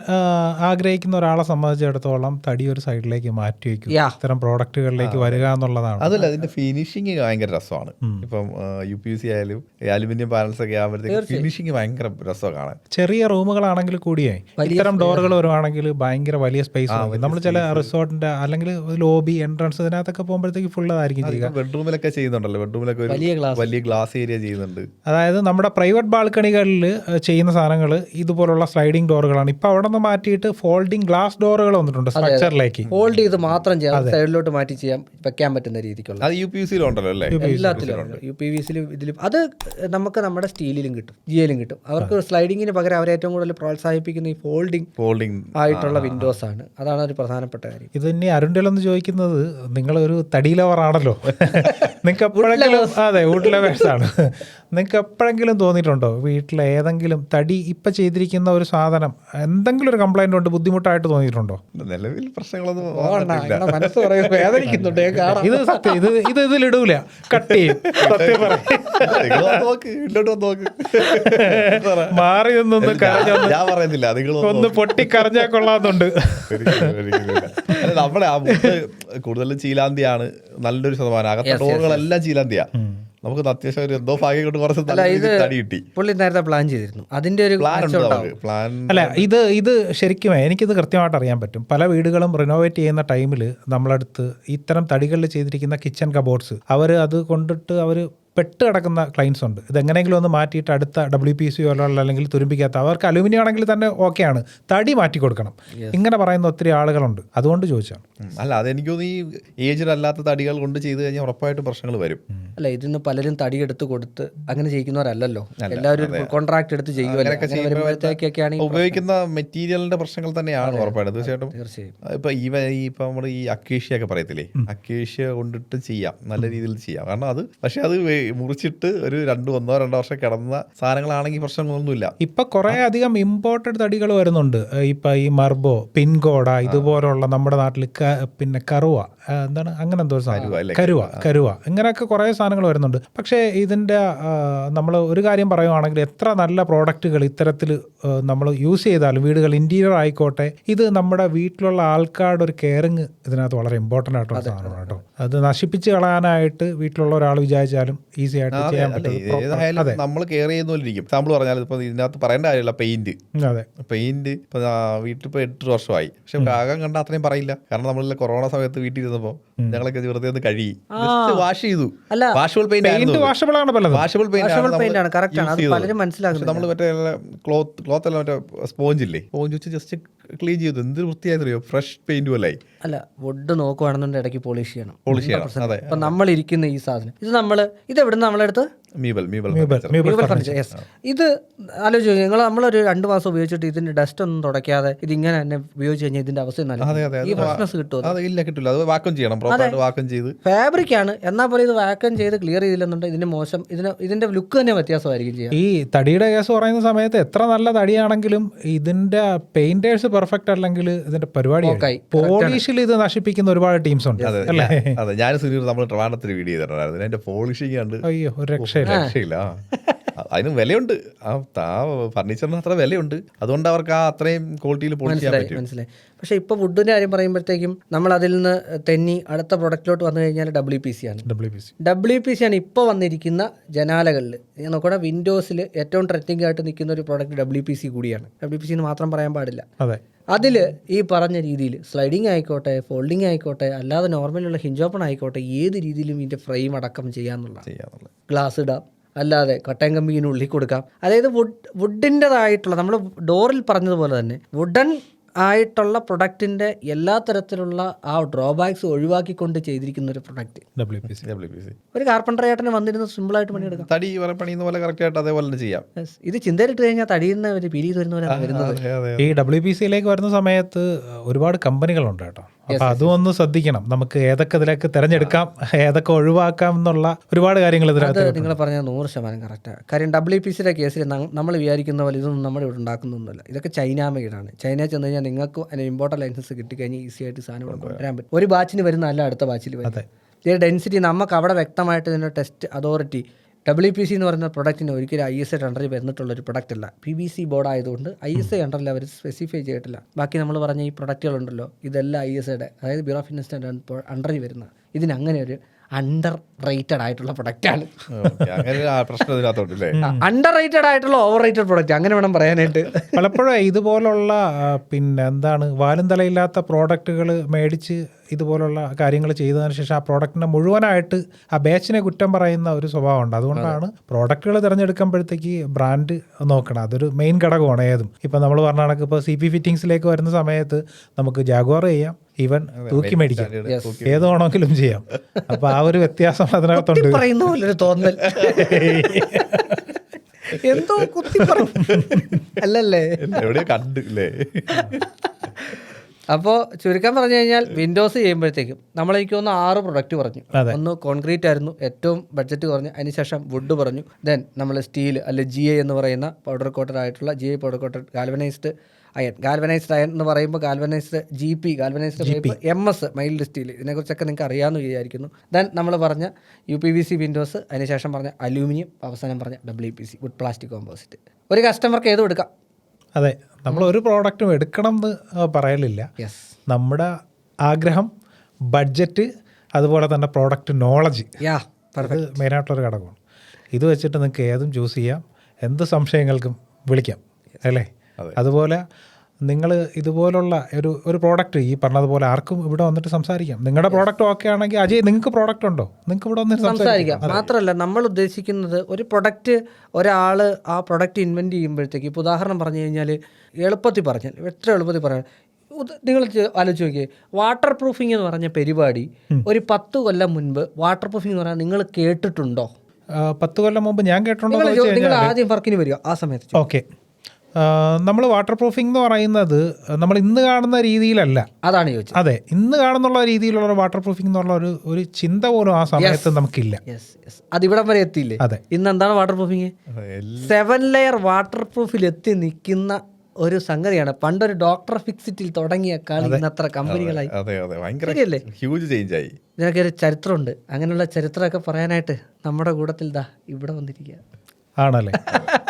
ആഗ്രഹിക്കുന്ന ഒരാളെ സംബന്ധിച്ചിടത്തോളം തടി ഒരു സൈഡിലേക്ക് മാറ്റി വയ്ക്കും. ഇത്തരം പ്രോഡക്റ്റുകളിലേക്ക് വരിക എന്നുള്ളതാണ്. അതല്ല അതിന്റെ ഫിനിഷിങ് ഭയങ്കര രസമാണ്. ഇപ്പം യു പി സി ആയാലും അലുമിനിയം പാനൽസ് ഒക്കെ ആകുമ്പോഴത്തേക്ക് ഫിനിഷിങ് ഭയങ്കര രസമാണ് കാണാൻ. ചെറിയ റൂമുകളാണെങ്കിൽ കൂടിയേ ഇത്തരം ഡോറുകൾ വരുവാണെങ്കിൽ ഭയങ്കര വലിയ സ്പേസ് നമ്മൾ ചില റിസോർട്ടിന്റെ അല്ലെങ്കിൽ ലോബി എൻട്രൻസ് ഇതിനകത്തൊക്കെ പോകുമ്പോഴത്തേക്ക് ഫുൾ അതായിരിക്കും ചെയ്യുക. ബെഡ്റൂമിലൊക്കെ ചെയ്യുന്നുണ്ടല്ലോ. ബെഡ്റൂമിലൊക്കെ ഒരു വലിയ ഗ്ലാസ്. വലിയ ഗ്ലാസ് ഏരിയ ചെയ്യുന്നുണ്ട്. അതായത് നമ്മുടെ പ്രൈവറ്റ് ബാൽക്കണികളിൽ ചെയ്യുന്ന സാധനങ്ങൾ ഇതുപോലുള്ള സ്ലൈഡിംഗ് ഡോറുകളാണ് ഇപ്പൊ അവിടെ നിന്ന് മാറ്റിയിട്ട് ഫോൾഡിംഗ് ഗ്ലാസ് ഡോറുകൾ വന്നിട്ടുണ്ട് സ്ട്രക്ചറിലേക്ക് ഫോൾഡ് ചെയ്ത് മാത്രം ചെയ്യാം സൈഡിലോട്ട് മാറ്റി ചെയ്യാം വെക്കാൻ പറ്റുന്ന രീതിക്കുള്ള. അത് യു പി സിയിലുണ്ടല്ലോ അല്ലേ? എല്ലാത്തിലും യു പി വി സിയിലും ഇതിലും. അത് നമുക്ക് നമ്മുടെ സ്റ്റീലിലും കിട്ടും ജിയയിലും കിട്ടും. അവർക്ക് സ്ലൈഡിങ്ങിന് പകരം അവർ ഏറ്റവും കൂടുതൽ പ്രോത്സാഹിപ്പിക്കുന്ന ഈ ഫോൾഡിംഗ് ഫോൾഡിംഗ് ആയിട്ടുള്ള വിൻഡോസ് ആണ്. അതാണ് ഒരു പ്രധാനപ്പെട്ട കാര്യം. ഇത് തന്നെ അരുണ്ടലെന്ന് ചോദിക്കുന്നത് നിങ്ങളൊരു തടി ആണല്ലോ. നിങ്ങൾക്ക് എപ്പോഴെങ്കിലും അതെ വീട്ടിലെ വേഷമാണ് ആണ് നിങ്ങൾക്ക് എപ്പോഴെങ്കിലും തോന്നിയിട്ടുണ്ടോ? വീട്ടിലെ ഏതെങ്കിലും തടി ഇപ്പം ചെയ്തിരിക്കുന്ന ഒരു സാധനം എന്തെങ്കിലും ഒരു കംപ്ലൈന്റ് ഉണ്ട് ബുദ്ധിമുട്ടായിട്ട് തോന്നിയിട്ടുണ്ടോ? നിലവിൽ പ്രശ്നങ്ങളൊന്നും മനസ്സ് പറയും വേദനിക്കുന്നുണ്ട് ഇത് സത്യം ഇത് ഇത് ഇതിലിടൂല കട്ട് ചെയ്യും. സത്യം പറ. നിങ്ങൾ നോക്ക് വീട്ടിലോട്ട് നോക്ക്. മാറി നിന്നൊന്ന് കരഞ്ഞൊന്ന് ഞാൻ പറയുന്നില്ല ഒന്ന് പൊട്ടി കരഞ്ഞാൽ കൊള്ളാന്നുണ്ട്. നമ്മുടെ കൂടുതലും ചീലാന്തിയാണ് നല്ലൊരു ശതമാനം. അകത്തെ ഡോറുകളെല്ലാം ചീലാന്തിയാ. നമുക്ക് അത്യാവശ്യം ഒരു എന്തോ ഭാഗ്യം കൊണ്ട് കുറച്ച് നല്ല രീതിയിൽ തടി കിട്ടി. പുള്ളി നേരത്തെ പ്ലാൻ ചെയ്തിരുന്നു. അതിന്റെ ഒരു പ്ലാൻ അല്ല ഇത് ഇത് ശരിക്കും എനിക്കിത് കൃത്യമായിട്ട് അറിയാൻ പറ്റും. പല വീടുകളും റിനോവേറ്റ് ചെയ്യുന്ന ടൈമിൽ നമ്മളടുത്ത് ഇത്തരം തടികളിൽ ചെയ്തിരിക്കുന്ന കിച്ചൺ കബോർഡ്സ് അവർ അത് കൊണ്ടിട്ട് അവർ പെട്ട് കിടക്കുന്ന ക്ലയൻസ് ഉണ്ട്. ഇതെങ്ങനെയെങ്കിലും ഒന്ന് മാറ്റിയിട്ട് അടുത്ത ഡബ്ല്യു പി സി പോലുള്ള അല്ലെങ്കിൽ തുരുമ്പിക്കാത്ത അവർക്ക് അലുമിനിയം ആണെങ്കിൽ തന്നെ ഓക്കെയാണ് തടി മാറ്റി കൊടുക്കണം. ഇങ്ങനെ പറയുന്ന ഒത്തിരി ആളുകളുണ്ട്. അതുകൊണ്ട് ചോദിച്ചാണ്. അല്ല അതെനിക്ക് തോന്നുന്നു ഈ ഏജ്ഡ് അല്ലാത്ത തടികൾ കൊണ്ട് ചെയ്ത് കഴിഞ്ഞാൽ ഉറപ്പായിട്ട് പ്രശ്നങ്ങൾ വരും. അല്ല ഇതിന്ന് പലരും തടി എടുത്ത് കൊടുത്ത് അങ്ങനെ ചെയ്യിക്കുന്നവരല്ലല്ലോ. എല്ലാവരും കോൺട്രാക്ട് എടുത്ത് ചെയ്യുമല്ലോ ഉപയോഗിക്കുന്ന മെറ്റീരിയലിന്റെ പ്രശ്നങ്ങൾ തന്നെയാണ് ഉറപ്പായിട്ട്. തീർച്ചയായിട്ടും. തീർച്ചയായും. ഇപ്പൊ ഈ ഈ ഇപ്പൊ നമ്മൾ ഈ അക്കേഷ്യൊക്കെ പറയത്തില്ലേ? അക്കേഷ്യ കൊണ്ടിട്ട് ചെയ്യാം. നല്ല രീതിയിൽ ചെയ്യാം. കാരണം അത് പക്ഷെ അത് മുറിച്ചിട്ട് ഒരു രണ്ട് ഒന്നോ രണ്ടോ വർഷം കിടന്ന സാധനങ്ങളാണെങ്കിൽ പ്രശ്നങ്ങളൊന്നുമില്ല. ഇപ്പൊ കുറെ അധികം ഇമ്പോർട്ടഡ് തടികൾ വരുന്നുണ്ട്. ഇപ്പൊ ഈ മർബോ പിൻകോട ഇതുപോലുള്ള നമ്മുടെ നാട്ടിൽ പിന്നെ കറുവ എന്താണ് അങ്ങനെ എന്തോ സാധനം? കരുവ കരുവ ഇങ്ങനെയൊക്കെ കുറേ സാധനങ്ങൾ വരുന്നുണ്ട്. പക്ഷേ ഇതിന്റെ നമ്മൾ ഒരു കാര്യം പറയുവാണെങ്കിൽ എത്ര നല്ല പ്രോഡക്റ്റുകൾ ഇത്തരത്തിൽ നമ്മൾ യൂസ് ചെയ്താലും വീടുകൾ ഇന്റീരിയർ ആയിക്കോട്ടെ ഇത് നമ്മുടെ വീട്ടിലുള്ള ആൾക്കാരുടെ ഒരു കെയറിങ് ഇതിനകത്ത് വളരെ ഇമ്പോർട്ടന്റ് ആയിട്ടുള്ള സാധനമാണ് കേട്ടോ. അത് നശിപ്പിച്ച് കളയാനായിട്ട് വീട്ടിലുള്ള ഒരാൾ വിചാരിച്ചാലും ഈസി ആയിട്ട് ചെയ്യാൻ പറ്റും നമ്മൾ കെയർ ചെയ്യുന്ന പോലെ ഇരിക്കും. പറഞ്ഞാൽ ഇപ്പൊ ഇതിനകത്ത് പറയേണ്ട കാര്യമില്ല പെയിന്റ് അതെ. പെയിന്റ് ഇപ്പൊ വീട്ടിൽ ഇപ്പൊ എട്ട് വർഷമായി. പക്ഷെ കാകം കണ്ട അത്രയും പറയില്ല. കാരണം നമ്മളിൽ കൊറോണ സമയത്ത് വീട്ടിൽ ഇരുന്നപ്പോൾ ഞങ്ങളൊക്കെ വെറുതെ ഒന്ന് കഴുകി. ജസ്റ്റ് വാഷ് ചെയ്തു. അല്ല, വാഷബിൾ പെയിന്റ് പെയിന്റ് വാഷബിൾ ആണ് പലതും. വാഷബിൾ പെയിന്റ് ആണ്, correct ആണ്. അത് പലരും മനസ്സിലാക്കുന്നില്ല. നമ്മൾ മറ്റേ ക്ലോത്ത് ക്ലോത്ത് അല്ല മറ്റേ സ്പോഞ്ച് ഇല്ലേ? സ്പോഞ്ച് വെച്ച് ജസ്റ്റ് ക്ലീൻ ചെയ്തു. എന്ത് വൃത്തിയായെന്നറിയോ ഫ്രഷ് പെയിന്റ് പോലെ അല്ല വുഡ് നോക്കുവാണെന്നുണ്ടെങ്കിൽ ഇടയ്ക്ക് പോളിഷ് ചെയ്യണം. പോളിഷ് ചെയ്യണം. അതെ. അപ്പൊ നമ്മൾ ഇരിക്കുന്ന ഈ സാധനം. ഇത് നമ്മൾ ഇത് എവിടുന്ന് നമ്മളെടുത്ത് മീബൽ മീബൽ മ്യൂബൽ മ്യൂബൽ ഫർണിച്ചർ യെസ് ഇത് ആലോചിച്ച് നിങ്ങൾ നമ്മളൊരു രണ്ട് മാസം ഉപയോഗിച്ചിട്ട് ഇതിന്റെ ഡസ്റ്റ് ഒന്നും തുടയ്ക്കാതെ ഇത് ഇങ്ങനെ തന്നെ ഉപയോഗിച്ച് കഴിഞ്ഞാൽ ഇതിന്റെ അവസ്ഥ അതെ അതെ. ഈ ഫ്രഷ്നസ് കിട്ടുമോ? ഇല്ല കിട്ടില്ല അത് വാക്കും ചെയ്യണം. പ്രോപ്പറായിട്ട് വാക്കം ചെയ്ത്. ഫാബ്രിക് ആണ്. എന്നാൽ പോലും ഇത് വാക്കം ചെയ്ത് ക്ലിയർ ചെയ്തില്ലെന്നുണ്ടെങ്കിൽ ഇതിന്റെ മോശം ഇതിന് ഇതിന്റെ ലുക്ക് തന്നെ വ്യത്യാസമായിരിക്കും ചെയ്യുക ഈ തടിയുടെ കേസ് പറയുന്ന സമയത്ത് എത്ര നല്ല തടിയാണെങ്കിലും ഇതിന്റെ പെയിന്റേഴ്സ് പെർഫെക്റ്റ് അല്ലെങ്കിൽ ഇതിന്റെ പരിപാടി. പോളിഷിൽ ഇത് നശിപ്പിക്കുന്ന ഒരുപാട് ടീംസ് ഉണ്ട്. അല്ലേ? അതെ. ഞാൻ സുനീർ നമ്മൾ ട്രിവാണ്ടത്തിന് വീഡിയോ ചെയ്തിട്ടുണ്ടായിരുന്നു കണ്ട് അയ്യോ ഒരു രക്ഷയില്ല. അതിന് വിലയുണ്ട്. ആ ആ ഫർണിച്ചറിന് അത്ര വിലയുണ്ട്. അതുകൊണ്ട് അവർക്ക് ആ അത്രയും ക്വാളിറ്റിയിൽ പോളിഷ് ചെയ്യാൻ മനസ്സിലായി പറ്റും. മനസ്സിലായി. വുഡിന്റെ ഇപ്പൊ വുഡിന്റെ കാര്യം പറയുമ്പോഴത്തേക്കും നമ്മൾ അതിൽ നിന്ന് തെന്നി അടുത്ത പ്രൊഡക്റ്റിലോട്ട് വന്നു കഴിഞ്ഞാൽ ഡബ്ല്യു പി സി ആണ്. W P C W P C ആണ് ഇപ്പോൾ വന്നിരിക്കുന്ന ജനാലകളിൽ ഞാൻ നോക്കണ വിൻഡോസിൽ ഏറ്റവും ട്രെൻഡിങ് ആയിട്ട് നിൽക്കുന്ന ഒരു പ്രോഡക്റ്റ് ഡബ്ല്യു പി സി കൂടിയാണ്. ഡബ്ല്യു പി സി എന്ന് മാത്രം പറയാൻ പാടില്ല. അതെ. അതിൽ ഈ പറഞ്ഞ രീതിയിൽ സ്ലൈഡിങ് ആയിക്കോട്ടെ ഫോൾഡിങ് ആയിക്കോട്ടെ അല്ലാതെ നോർമലുള്ള ഹിഞ്ച് ഓപ്പൺ ആയിക്കോട്ടെ ഏത് രീതിയിലും ഇതിന്റെ ഫ്രെയിം അടക്കം ചെയ്യാമെന്നുള്ള ഗ്ലാസ് ഇടാം അല്ലാതെ കട്ടയം കമ്പിന് ഉള്ളിൽ കൊടുക്കാം. അതായത് വുഡ് വുഡിന്റെതായിട്ടുള്ള നമ്മൾ ഡോറിൽ പറഞ്ഞതുപോലെ തന്നെ വുഡൻ ആയിട്ടുള്ള പ്രൊഡക്റ്റിന്റെ എല്ലാ തരത്തിലുള്ള ആ ഡ്രോബാക്സ് ഒഴിവാക്കിക്കൊണ്ട് ചെയ്തിരിക്കുന്ന ഒരു product W P C W P C ഒരു കാർപ്പന്റർ ഏട്ടനെ വന്നിരുന്ന് സിമ്പിളായിട്ട് പണിയെടുക്കാം. തടി വരെ പണിയുന്ന പോലെ കറക്റ്റ് ആയിട്ട് അതേപോലെ തന്നെ ചെയ്യാം. ഇത് ചിന്തയിലിട്ട് കഴിഞ്ഞാൽ തടിയുന്ന ഒരു പിരിയിൽ വരുന്ന പോലെ വരുന്നത്. ഈ ഡബ്ല്യു പി സിയിലേക്ക് വരുന്ന സമയത്ത് ഒരുപാട് കമ്പനികളുണ്ട് കേട്ടോ. അപ്പൊ അതും ഒന്ന് ശ്രദ്ധിക്കണം. നമുക്ക് ഏതൊക്കെ ഇതിലേക്ക് തിരഞ്ഞെടുക്കാം ഏതൊക്കെ ഒഴിവാക്കാം എന്നുള്ള ഒരുപാട് കാര്യങ്ങൾ ഇതിനകത്ത് നിങ്ങൾ പറഞ്ഞ നൂറ് ശതമാനം കറക്റ്റാണ് കാര്യം ഡബ്ല്യു പി സിയുടെ കേസിൽ നമ്മൾ വിചാരിക്കുന്ന പോലെ ഇതൊന്നും നമ്മുടെ ഇവിടെ ഉണ്ടാക്കുന്നൊന്നുമില്ല. ഇതൊക്കെ ചൈന മെയ്ഡാണ് ചൈന ചെന്ന് കഴിഞ്ഞാൽ നിങ്ങൾക്ക് അതിന് ഇമ്പോർട്ടന്റ് ലൈസൻസ് കിട്ടിക്കഴിഞ്ഞാൽ ഈസി ആയിട്ട് സാധനം കൊണ്ടുവരാൻ പറ്റും. ഒരു ബാച്ചിന് വരുന്ന അല്ല അടുത്ത ബാച്ചിൽ വരും ഇതിന്റെ ഡെൻസിറ്റി നമുക്ക് അവിടെ വ്യക്തമായിട്ട് ഇതിന്റെ test authority W P C എന്ന് പറയുന്ന പ്രൊഡക്റ്റിന് ഒരിക്കലും ഐ എസ് ഐ അണ്ടറിൽ വന്നിട്ടുള്ള ഒരു പ്രൊഡക്റ്റ് അല്ല. പി ബി സി ബോർഡ് ആയതുകൊണ്ട് ഐ എസ് ഐ അണ്ടറിൽ അവർ സ്പെസിഫൈ ചെയ്തിട്ടില്ല. ബാക്കി നമ്മൾ പറഞ്ഞ ഈ പ്രൊഡക്റ്റുകളുണ്ടല്ലോ ഇതെല്ലാം ഐ എസ് ഐയുടെ അതായത് ബ്യൂറോ ഓഫ് ഇൻവെസ്റ്റ്മെന്റ് അണ്ടറിൽ വരുന്ന. ഇതിന് അങ്ങനെ ഒരു അണ്ടർ റേറ്റഡ് ആയിട്ടുള്ള പ്രൊഡക്റ്റാണ് അണ്ടർ റേറ്റഡ് ആയിട്ടുള്ള ഓവർ റേറ്റഡ് പ്രൊഡക്റ്റ് അങ്ങനെ വേണം പറയാനായിട്ട്. പലപ്പോഴും ഇതുപോലുള്ള പിന്നെ എന്താണ് വാലും തലയില്ലാത്ത പ്രോഡക്റ്റുകൾ മേടിച്ച് ഇതുപോലുള്ള കാര്യങ്ങൾ ചെയ്തതിന് ശേഷം ആ പ്രോഡക്റ്റിനെ മുഴുവനായിട്ട് ആ ബാച്ചിനെ കുറ്റം പറയുന്ന ഒരു സ്വഭാവമുണ്ട്. അതുകൊണ്ടാണ് പ്രോഡക്റ്റുകൾ തിരഞ്ഞെടുക്കുമ്പോഴത്തേക്ക് ബ്രാൻഡ് നോക്കണം അതൊരു മെയിൻ ഘടകമാണ് ഏതും. ഇപ്പം നമ്മൾ പറഞ്ഞ കണക്ക് ഇപ്പോൾ സി പി ഫിറ്റിങ്സിലേക്ക് വരുന്ന സമയത്ത് നമുക്ക് ജാഗ്വാർ ചെയ്യാം. ഈവൻ തൂക്കി മേടിക്കാം. ഏത് വേണമെങ്കിലും ചെയ്യാം. അപ്പോൾ ആ ഒരു വ്യത്യാസം അതിനകത്തുണ്ട്. പറയുന്ന പോലെ ഒരു തോന്നൽ. എന്തോ കുത്തി അല്ലല്ലേ? എവിടെയോ കണ്ട് അല്ലേ അപ്പോൾ ചുരുക്കം പറഞ്ഞു കഴിഞ്ഞാൽ വിൻഡോസ് ചെയ്യുമ്പോഴത്തേക്കും നമ്മൾ എനിക്ക് ഒന്ന് ആറ് പ്രൊഡക്റ്റ് പറഞ്ഞു ഒന്ന് കോൺക്രീറ്റ് ആയിരുന്നു ഏറ്റവും ബഡ്ജറ്റ് കുറഞ്ഞു അതിനുശേഷം വുഡ് പറഞ്ഞു ദെൻ നമ്മൾ സ്റ്റീൽ അല്ലെ ജി എ എന്ന് പറയുന്ന പൗഡർ കോട്ടഡ് ആയിട്ടുള്ള G A powder coated galvanised iron galvanised iron എന്ന് പറയുമ്പോൾ galvanised G P galvanised paper M S mild steel ഇതിനെക്കുറിച്ചൊക്കെ നിങ്ങൾക്ക് അറിയാമെന്ന് വിചാരിക്കുന്നു. ദെൻ നമ്മൾ പറഞ്ഞ U P V C windows അതിനുശേഷം പറഞ്ഞ അലൂമിനിയം അവസാനം പറഞ്ഞ W P C wood plastic composite ഒരു കസ്റ്റമർക്ക് ഏത് എടുക്കാം അതെ നമ്മൾ ഒരു പ്രോഡക്റ്റും എടുക്കണം എന്ന് പറയലില്ല. നമ്മുടെ ആഗ്രഹം ബഡ്ജറ്റ് അതുപോലെ തന്നെ പ്രോഡക്റ്റ് നോളജ്. അത് മെയിനായിട്ടുള്ളൊരു ഘടകമാണ്. ഇത് വെച്ചിട്ട് നിങ്ങൾക്ക് ഏതും ചൂസ് ചെയ്യാം. എന്ത് സംശയങ്ങൾക്കും വിളിക്കാം. അല്ലേ? അതുപോലെ നിങ്ങൾ ഇതുപോലുള്ള ഒരു ഒരു പ്രോഡക്റ്റ് ഈ പറഞ്ഞതുപോലെ ആർക്കും ഇവിടെ വന്നിട്ട് സംസാരിക്കാം. നിങ്ങളുടെ പ്രോഡക്റ്റ് ഓക്കെ ആണെങ്കിൽ അജയ് നിങ്ങൾക്ക് പ്രോഡക്റ്റ് ഉണ്ടോ? നിങ്ങൾക്ക് ഇവിടെ വന്നിട്ട് സംസാരിക്കാം. മാത്രമല്ല നമ്മൾ ഉദ്ദേശിക്കുന്നത് ഒരു പ്രൊഡക്റ്റ് ഒരാൾ ആ പ്രൊഡക്റ്റ് ഇൻവെന്റ് ചെയ്യുമ്പോഴത്തേക്ക് ഇപ്പോൾ ഉദാഹരണം പറഞ്ഞു കഴിഞ്ഞാൽ എളുപ്പത്തിൽ പറഞ്ഞാൽ എത്ര എളുപ്പത്തിൽ പറയാം നിങ്ങൾ ആലോചിച്ച് നോക്കിയേ വാട്ടർ പ്രൂഫിംഗ് എന്ന് പറഞ്ഞ പരിപാടി ഒരു പത്ത് കൊല്ലം മുൻപ് വാട്ടർ പ്രൂഫിംഗ് എന്ന് പറഞ്ഞാൽ നിങ്ങൾ കേട്ടിട്ടുണ്ടോ? പത്ത് കൊല്ലം മുമ്പ് ഞാൻ കേട്ടിട്ടുണ്ടോ നിങ്ങൾ ആദ്യം വർക്കിന് വരിക ആ സമയത്ത് ഓക്കെ നമ്മൾ വാട്ടർ പ്രൂഫിംഗ് എന്ന് പറയുന്നത് നമ്മൾ ഇന്ന് കാണുന്ന രീതിയിലല്ല. അതാണ് ചോദിച്ചത്. അതെ ഇന്ന് കാണുന്നുള്ള രീതിയിലുള്ള വാട്ടർ പ്രൂഫിംഗ് എന്നുള്ള ഒരു ഒരു ചിന്ത പോലും ആ സമയത്ത് നമുക്കില്ല. യെസ് യെസ് അതിവിടം വരെ എത്തിയില്ലേ? അതെ. ഇന്ന് എന്താണ് waterproofing seven layer water പ്രൂഫിൽ എത്തി നിൽക്കുന്ന ഒരു സംഗതിയാണ്. പണ്ടൊരു ഡോക്ടർ ഫിക്സിറ്റിൽ തുടങ്ങിയ കളി ഇന്നത്ര കമ്പനികളായി. അതെ അതെ? ഹ്യൂജ് ചേഞ്ച് ആയി. ഇതിനൊക്കെ ഒരു ചരിത്രമുണ്ട്. അങ്ങനെയുള്ള ചരിത്രമൊക്കെ പറയാനായിട്ട് നമ്മുടെ കൂടത്തിൽ ദാ ഇവിടെ വന്നിരിക്കുക ആണല്ലേ?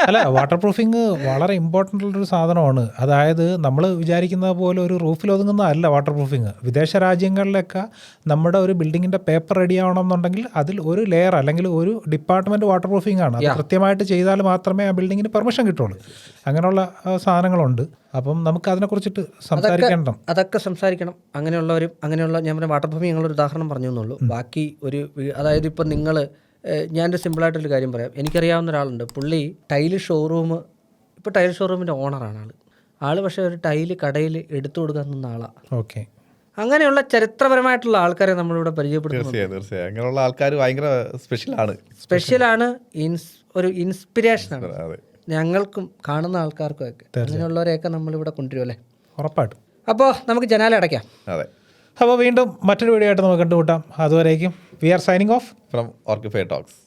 അല്ല വാട്ടർ പ്രൂഫിങ് വളരെ ഇമ്പോർട്ടന്റ് ഉള്ളൊരു സാധനമാണ്. അതായത് നമ്മൾ വിചാരിക്കുന്ന പോലെ ഒരു റൂഫിൽ ഒതുങ്ങുന്നതല്ല വാട്ടർ പ്രൂഫിങ് വിദേശ രാജ്യങ്ങളിലൊക്കെ നമ്മുടെ ഒരു ബിൽഡിങ്ങിന്റെ പേപ്പർ റെഡി ആവണമെന്നുണ്ടെങ്കിൽ അതിൽ ഒരു ലെയർ അല്ലെങ്കിൽ ഒരു ഡിപ്പാർട്ട്മെന്റ് വാട്ടർ പ്രൂഫിംഗ് ആണ്. അത് കൃത്യമായിട്ട് ചെയ്താൽ മാത്രമേ ആ ബിൽഡിങ്ങിന് പെർമിഷൻ കിട്ടുള്ളൂ. അങ്ങനെയുള്ള സാധനങ്ങളുണ്ട്. അപ്പം നമുക്ക് അതിനെക്കുറിച്ചിട്ട് സംസാരിക്കേണ്ട അതൊക്കെ സംസാരിക്കണം. അങ്ങനെയുള്ളവരും അങ്ങനെയുള്ള ഞാൻ പറഞ്ഞ വാട്ടർ പ്രൂഫിങ് ഞങ്ങളൊരു ഉദാഹരണം പറഞ്ഞു എന്നുള്ളൂ. ബാക്കി ഒരു അതായത് ഇപ്പം നിങ്ങൾ ഞാനൊരു സിമ്പിളായിട്ടൊരു കാര്യം പറയാം. എനിക്കറിയാവുന്ന ഒരാളുണ്ട്. പുള്ളി ടൈൽ ഷോറൂം ഇപ്പോൾ ടൈൽ ഷോറൂമിന്റെ ഓണറാണ് ആൾ ആൾ പക്ഷേ ഒരു ടൈൽ കടയിൽ എടുത്തു കൊടുക്കാൻ നിന്ന ആളാണ് ഓക്കെ. അങ്ങനെയുള്ള ചരിത്രപരമായിട്ടുള്ള ആൾക്കാരെ നമ്മളിവിടെ പരിചയപ്പെടുത്തുന്നു തീർച്ചയായും അങ്ങനെയുള്ള ആൾക്കാർ ഭയങ്കര സ്പെഷ്യലാണ് സ്പെഷ്യലാണ് ഇൻസ് ഒരു ഇൻസ്പിരേഷനാണ് അതെ. ഞങ്ങൾക്കും കാണുന്ന ആൾക്കാർക്കും ഒക്കെ. അങ്ങനെയുള്ളവരെയൊക്കെ നമ്മളിവിടെ കൊണ്ടുവരും അല്ലേ? ഉറപ്പായിട്ടും. അപ്പോൾ നമുക്ക് ജനാല അടയ്ക്കാം അതെ. അപ്പോൾ വീണ്ടും മറ്റൊരു വീഡിയോ ആയിട്ട് നമുക്ക് കണ്ടുമുട്ടാം. അതുവരേക്കും we are signing off from Archify talks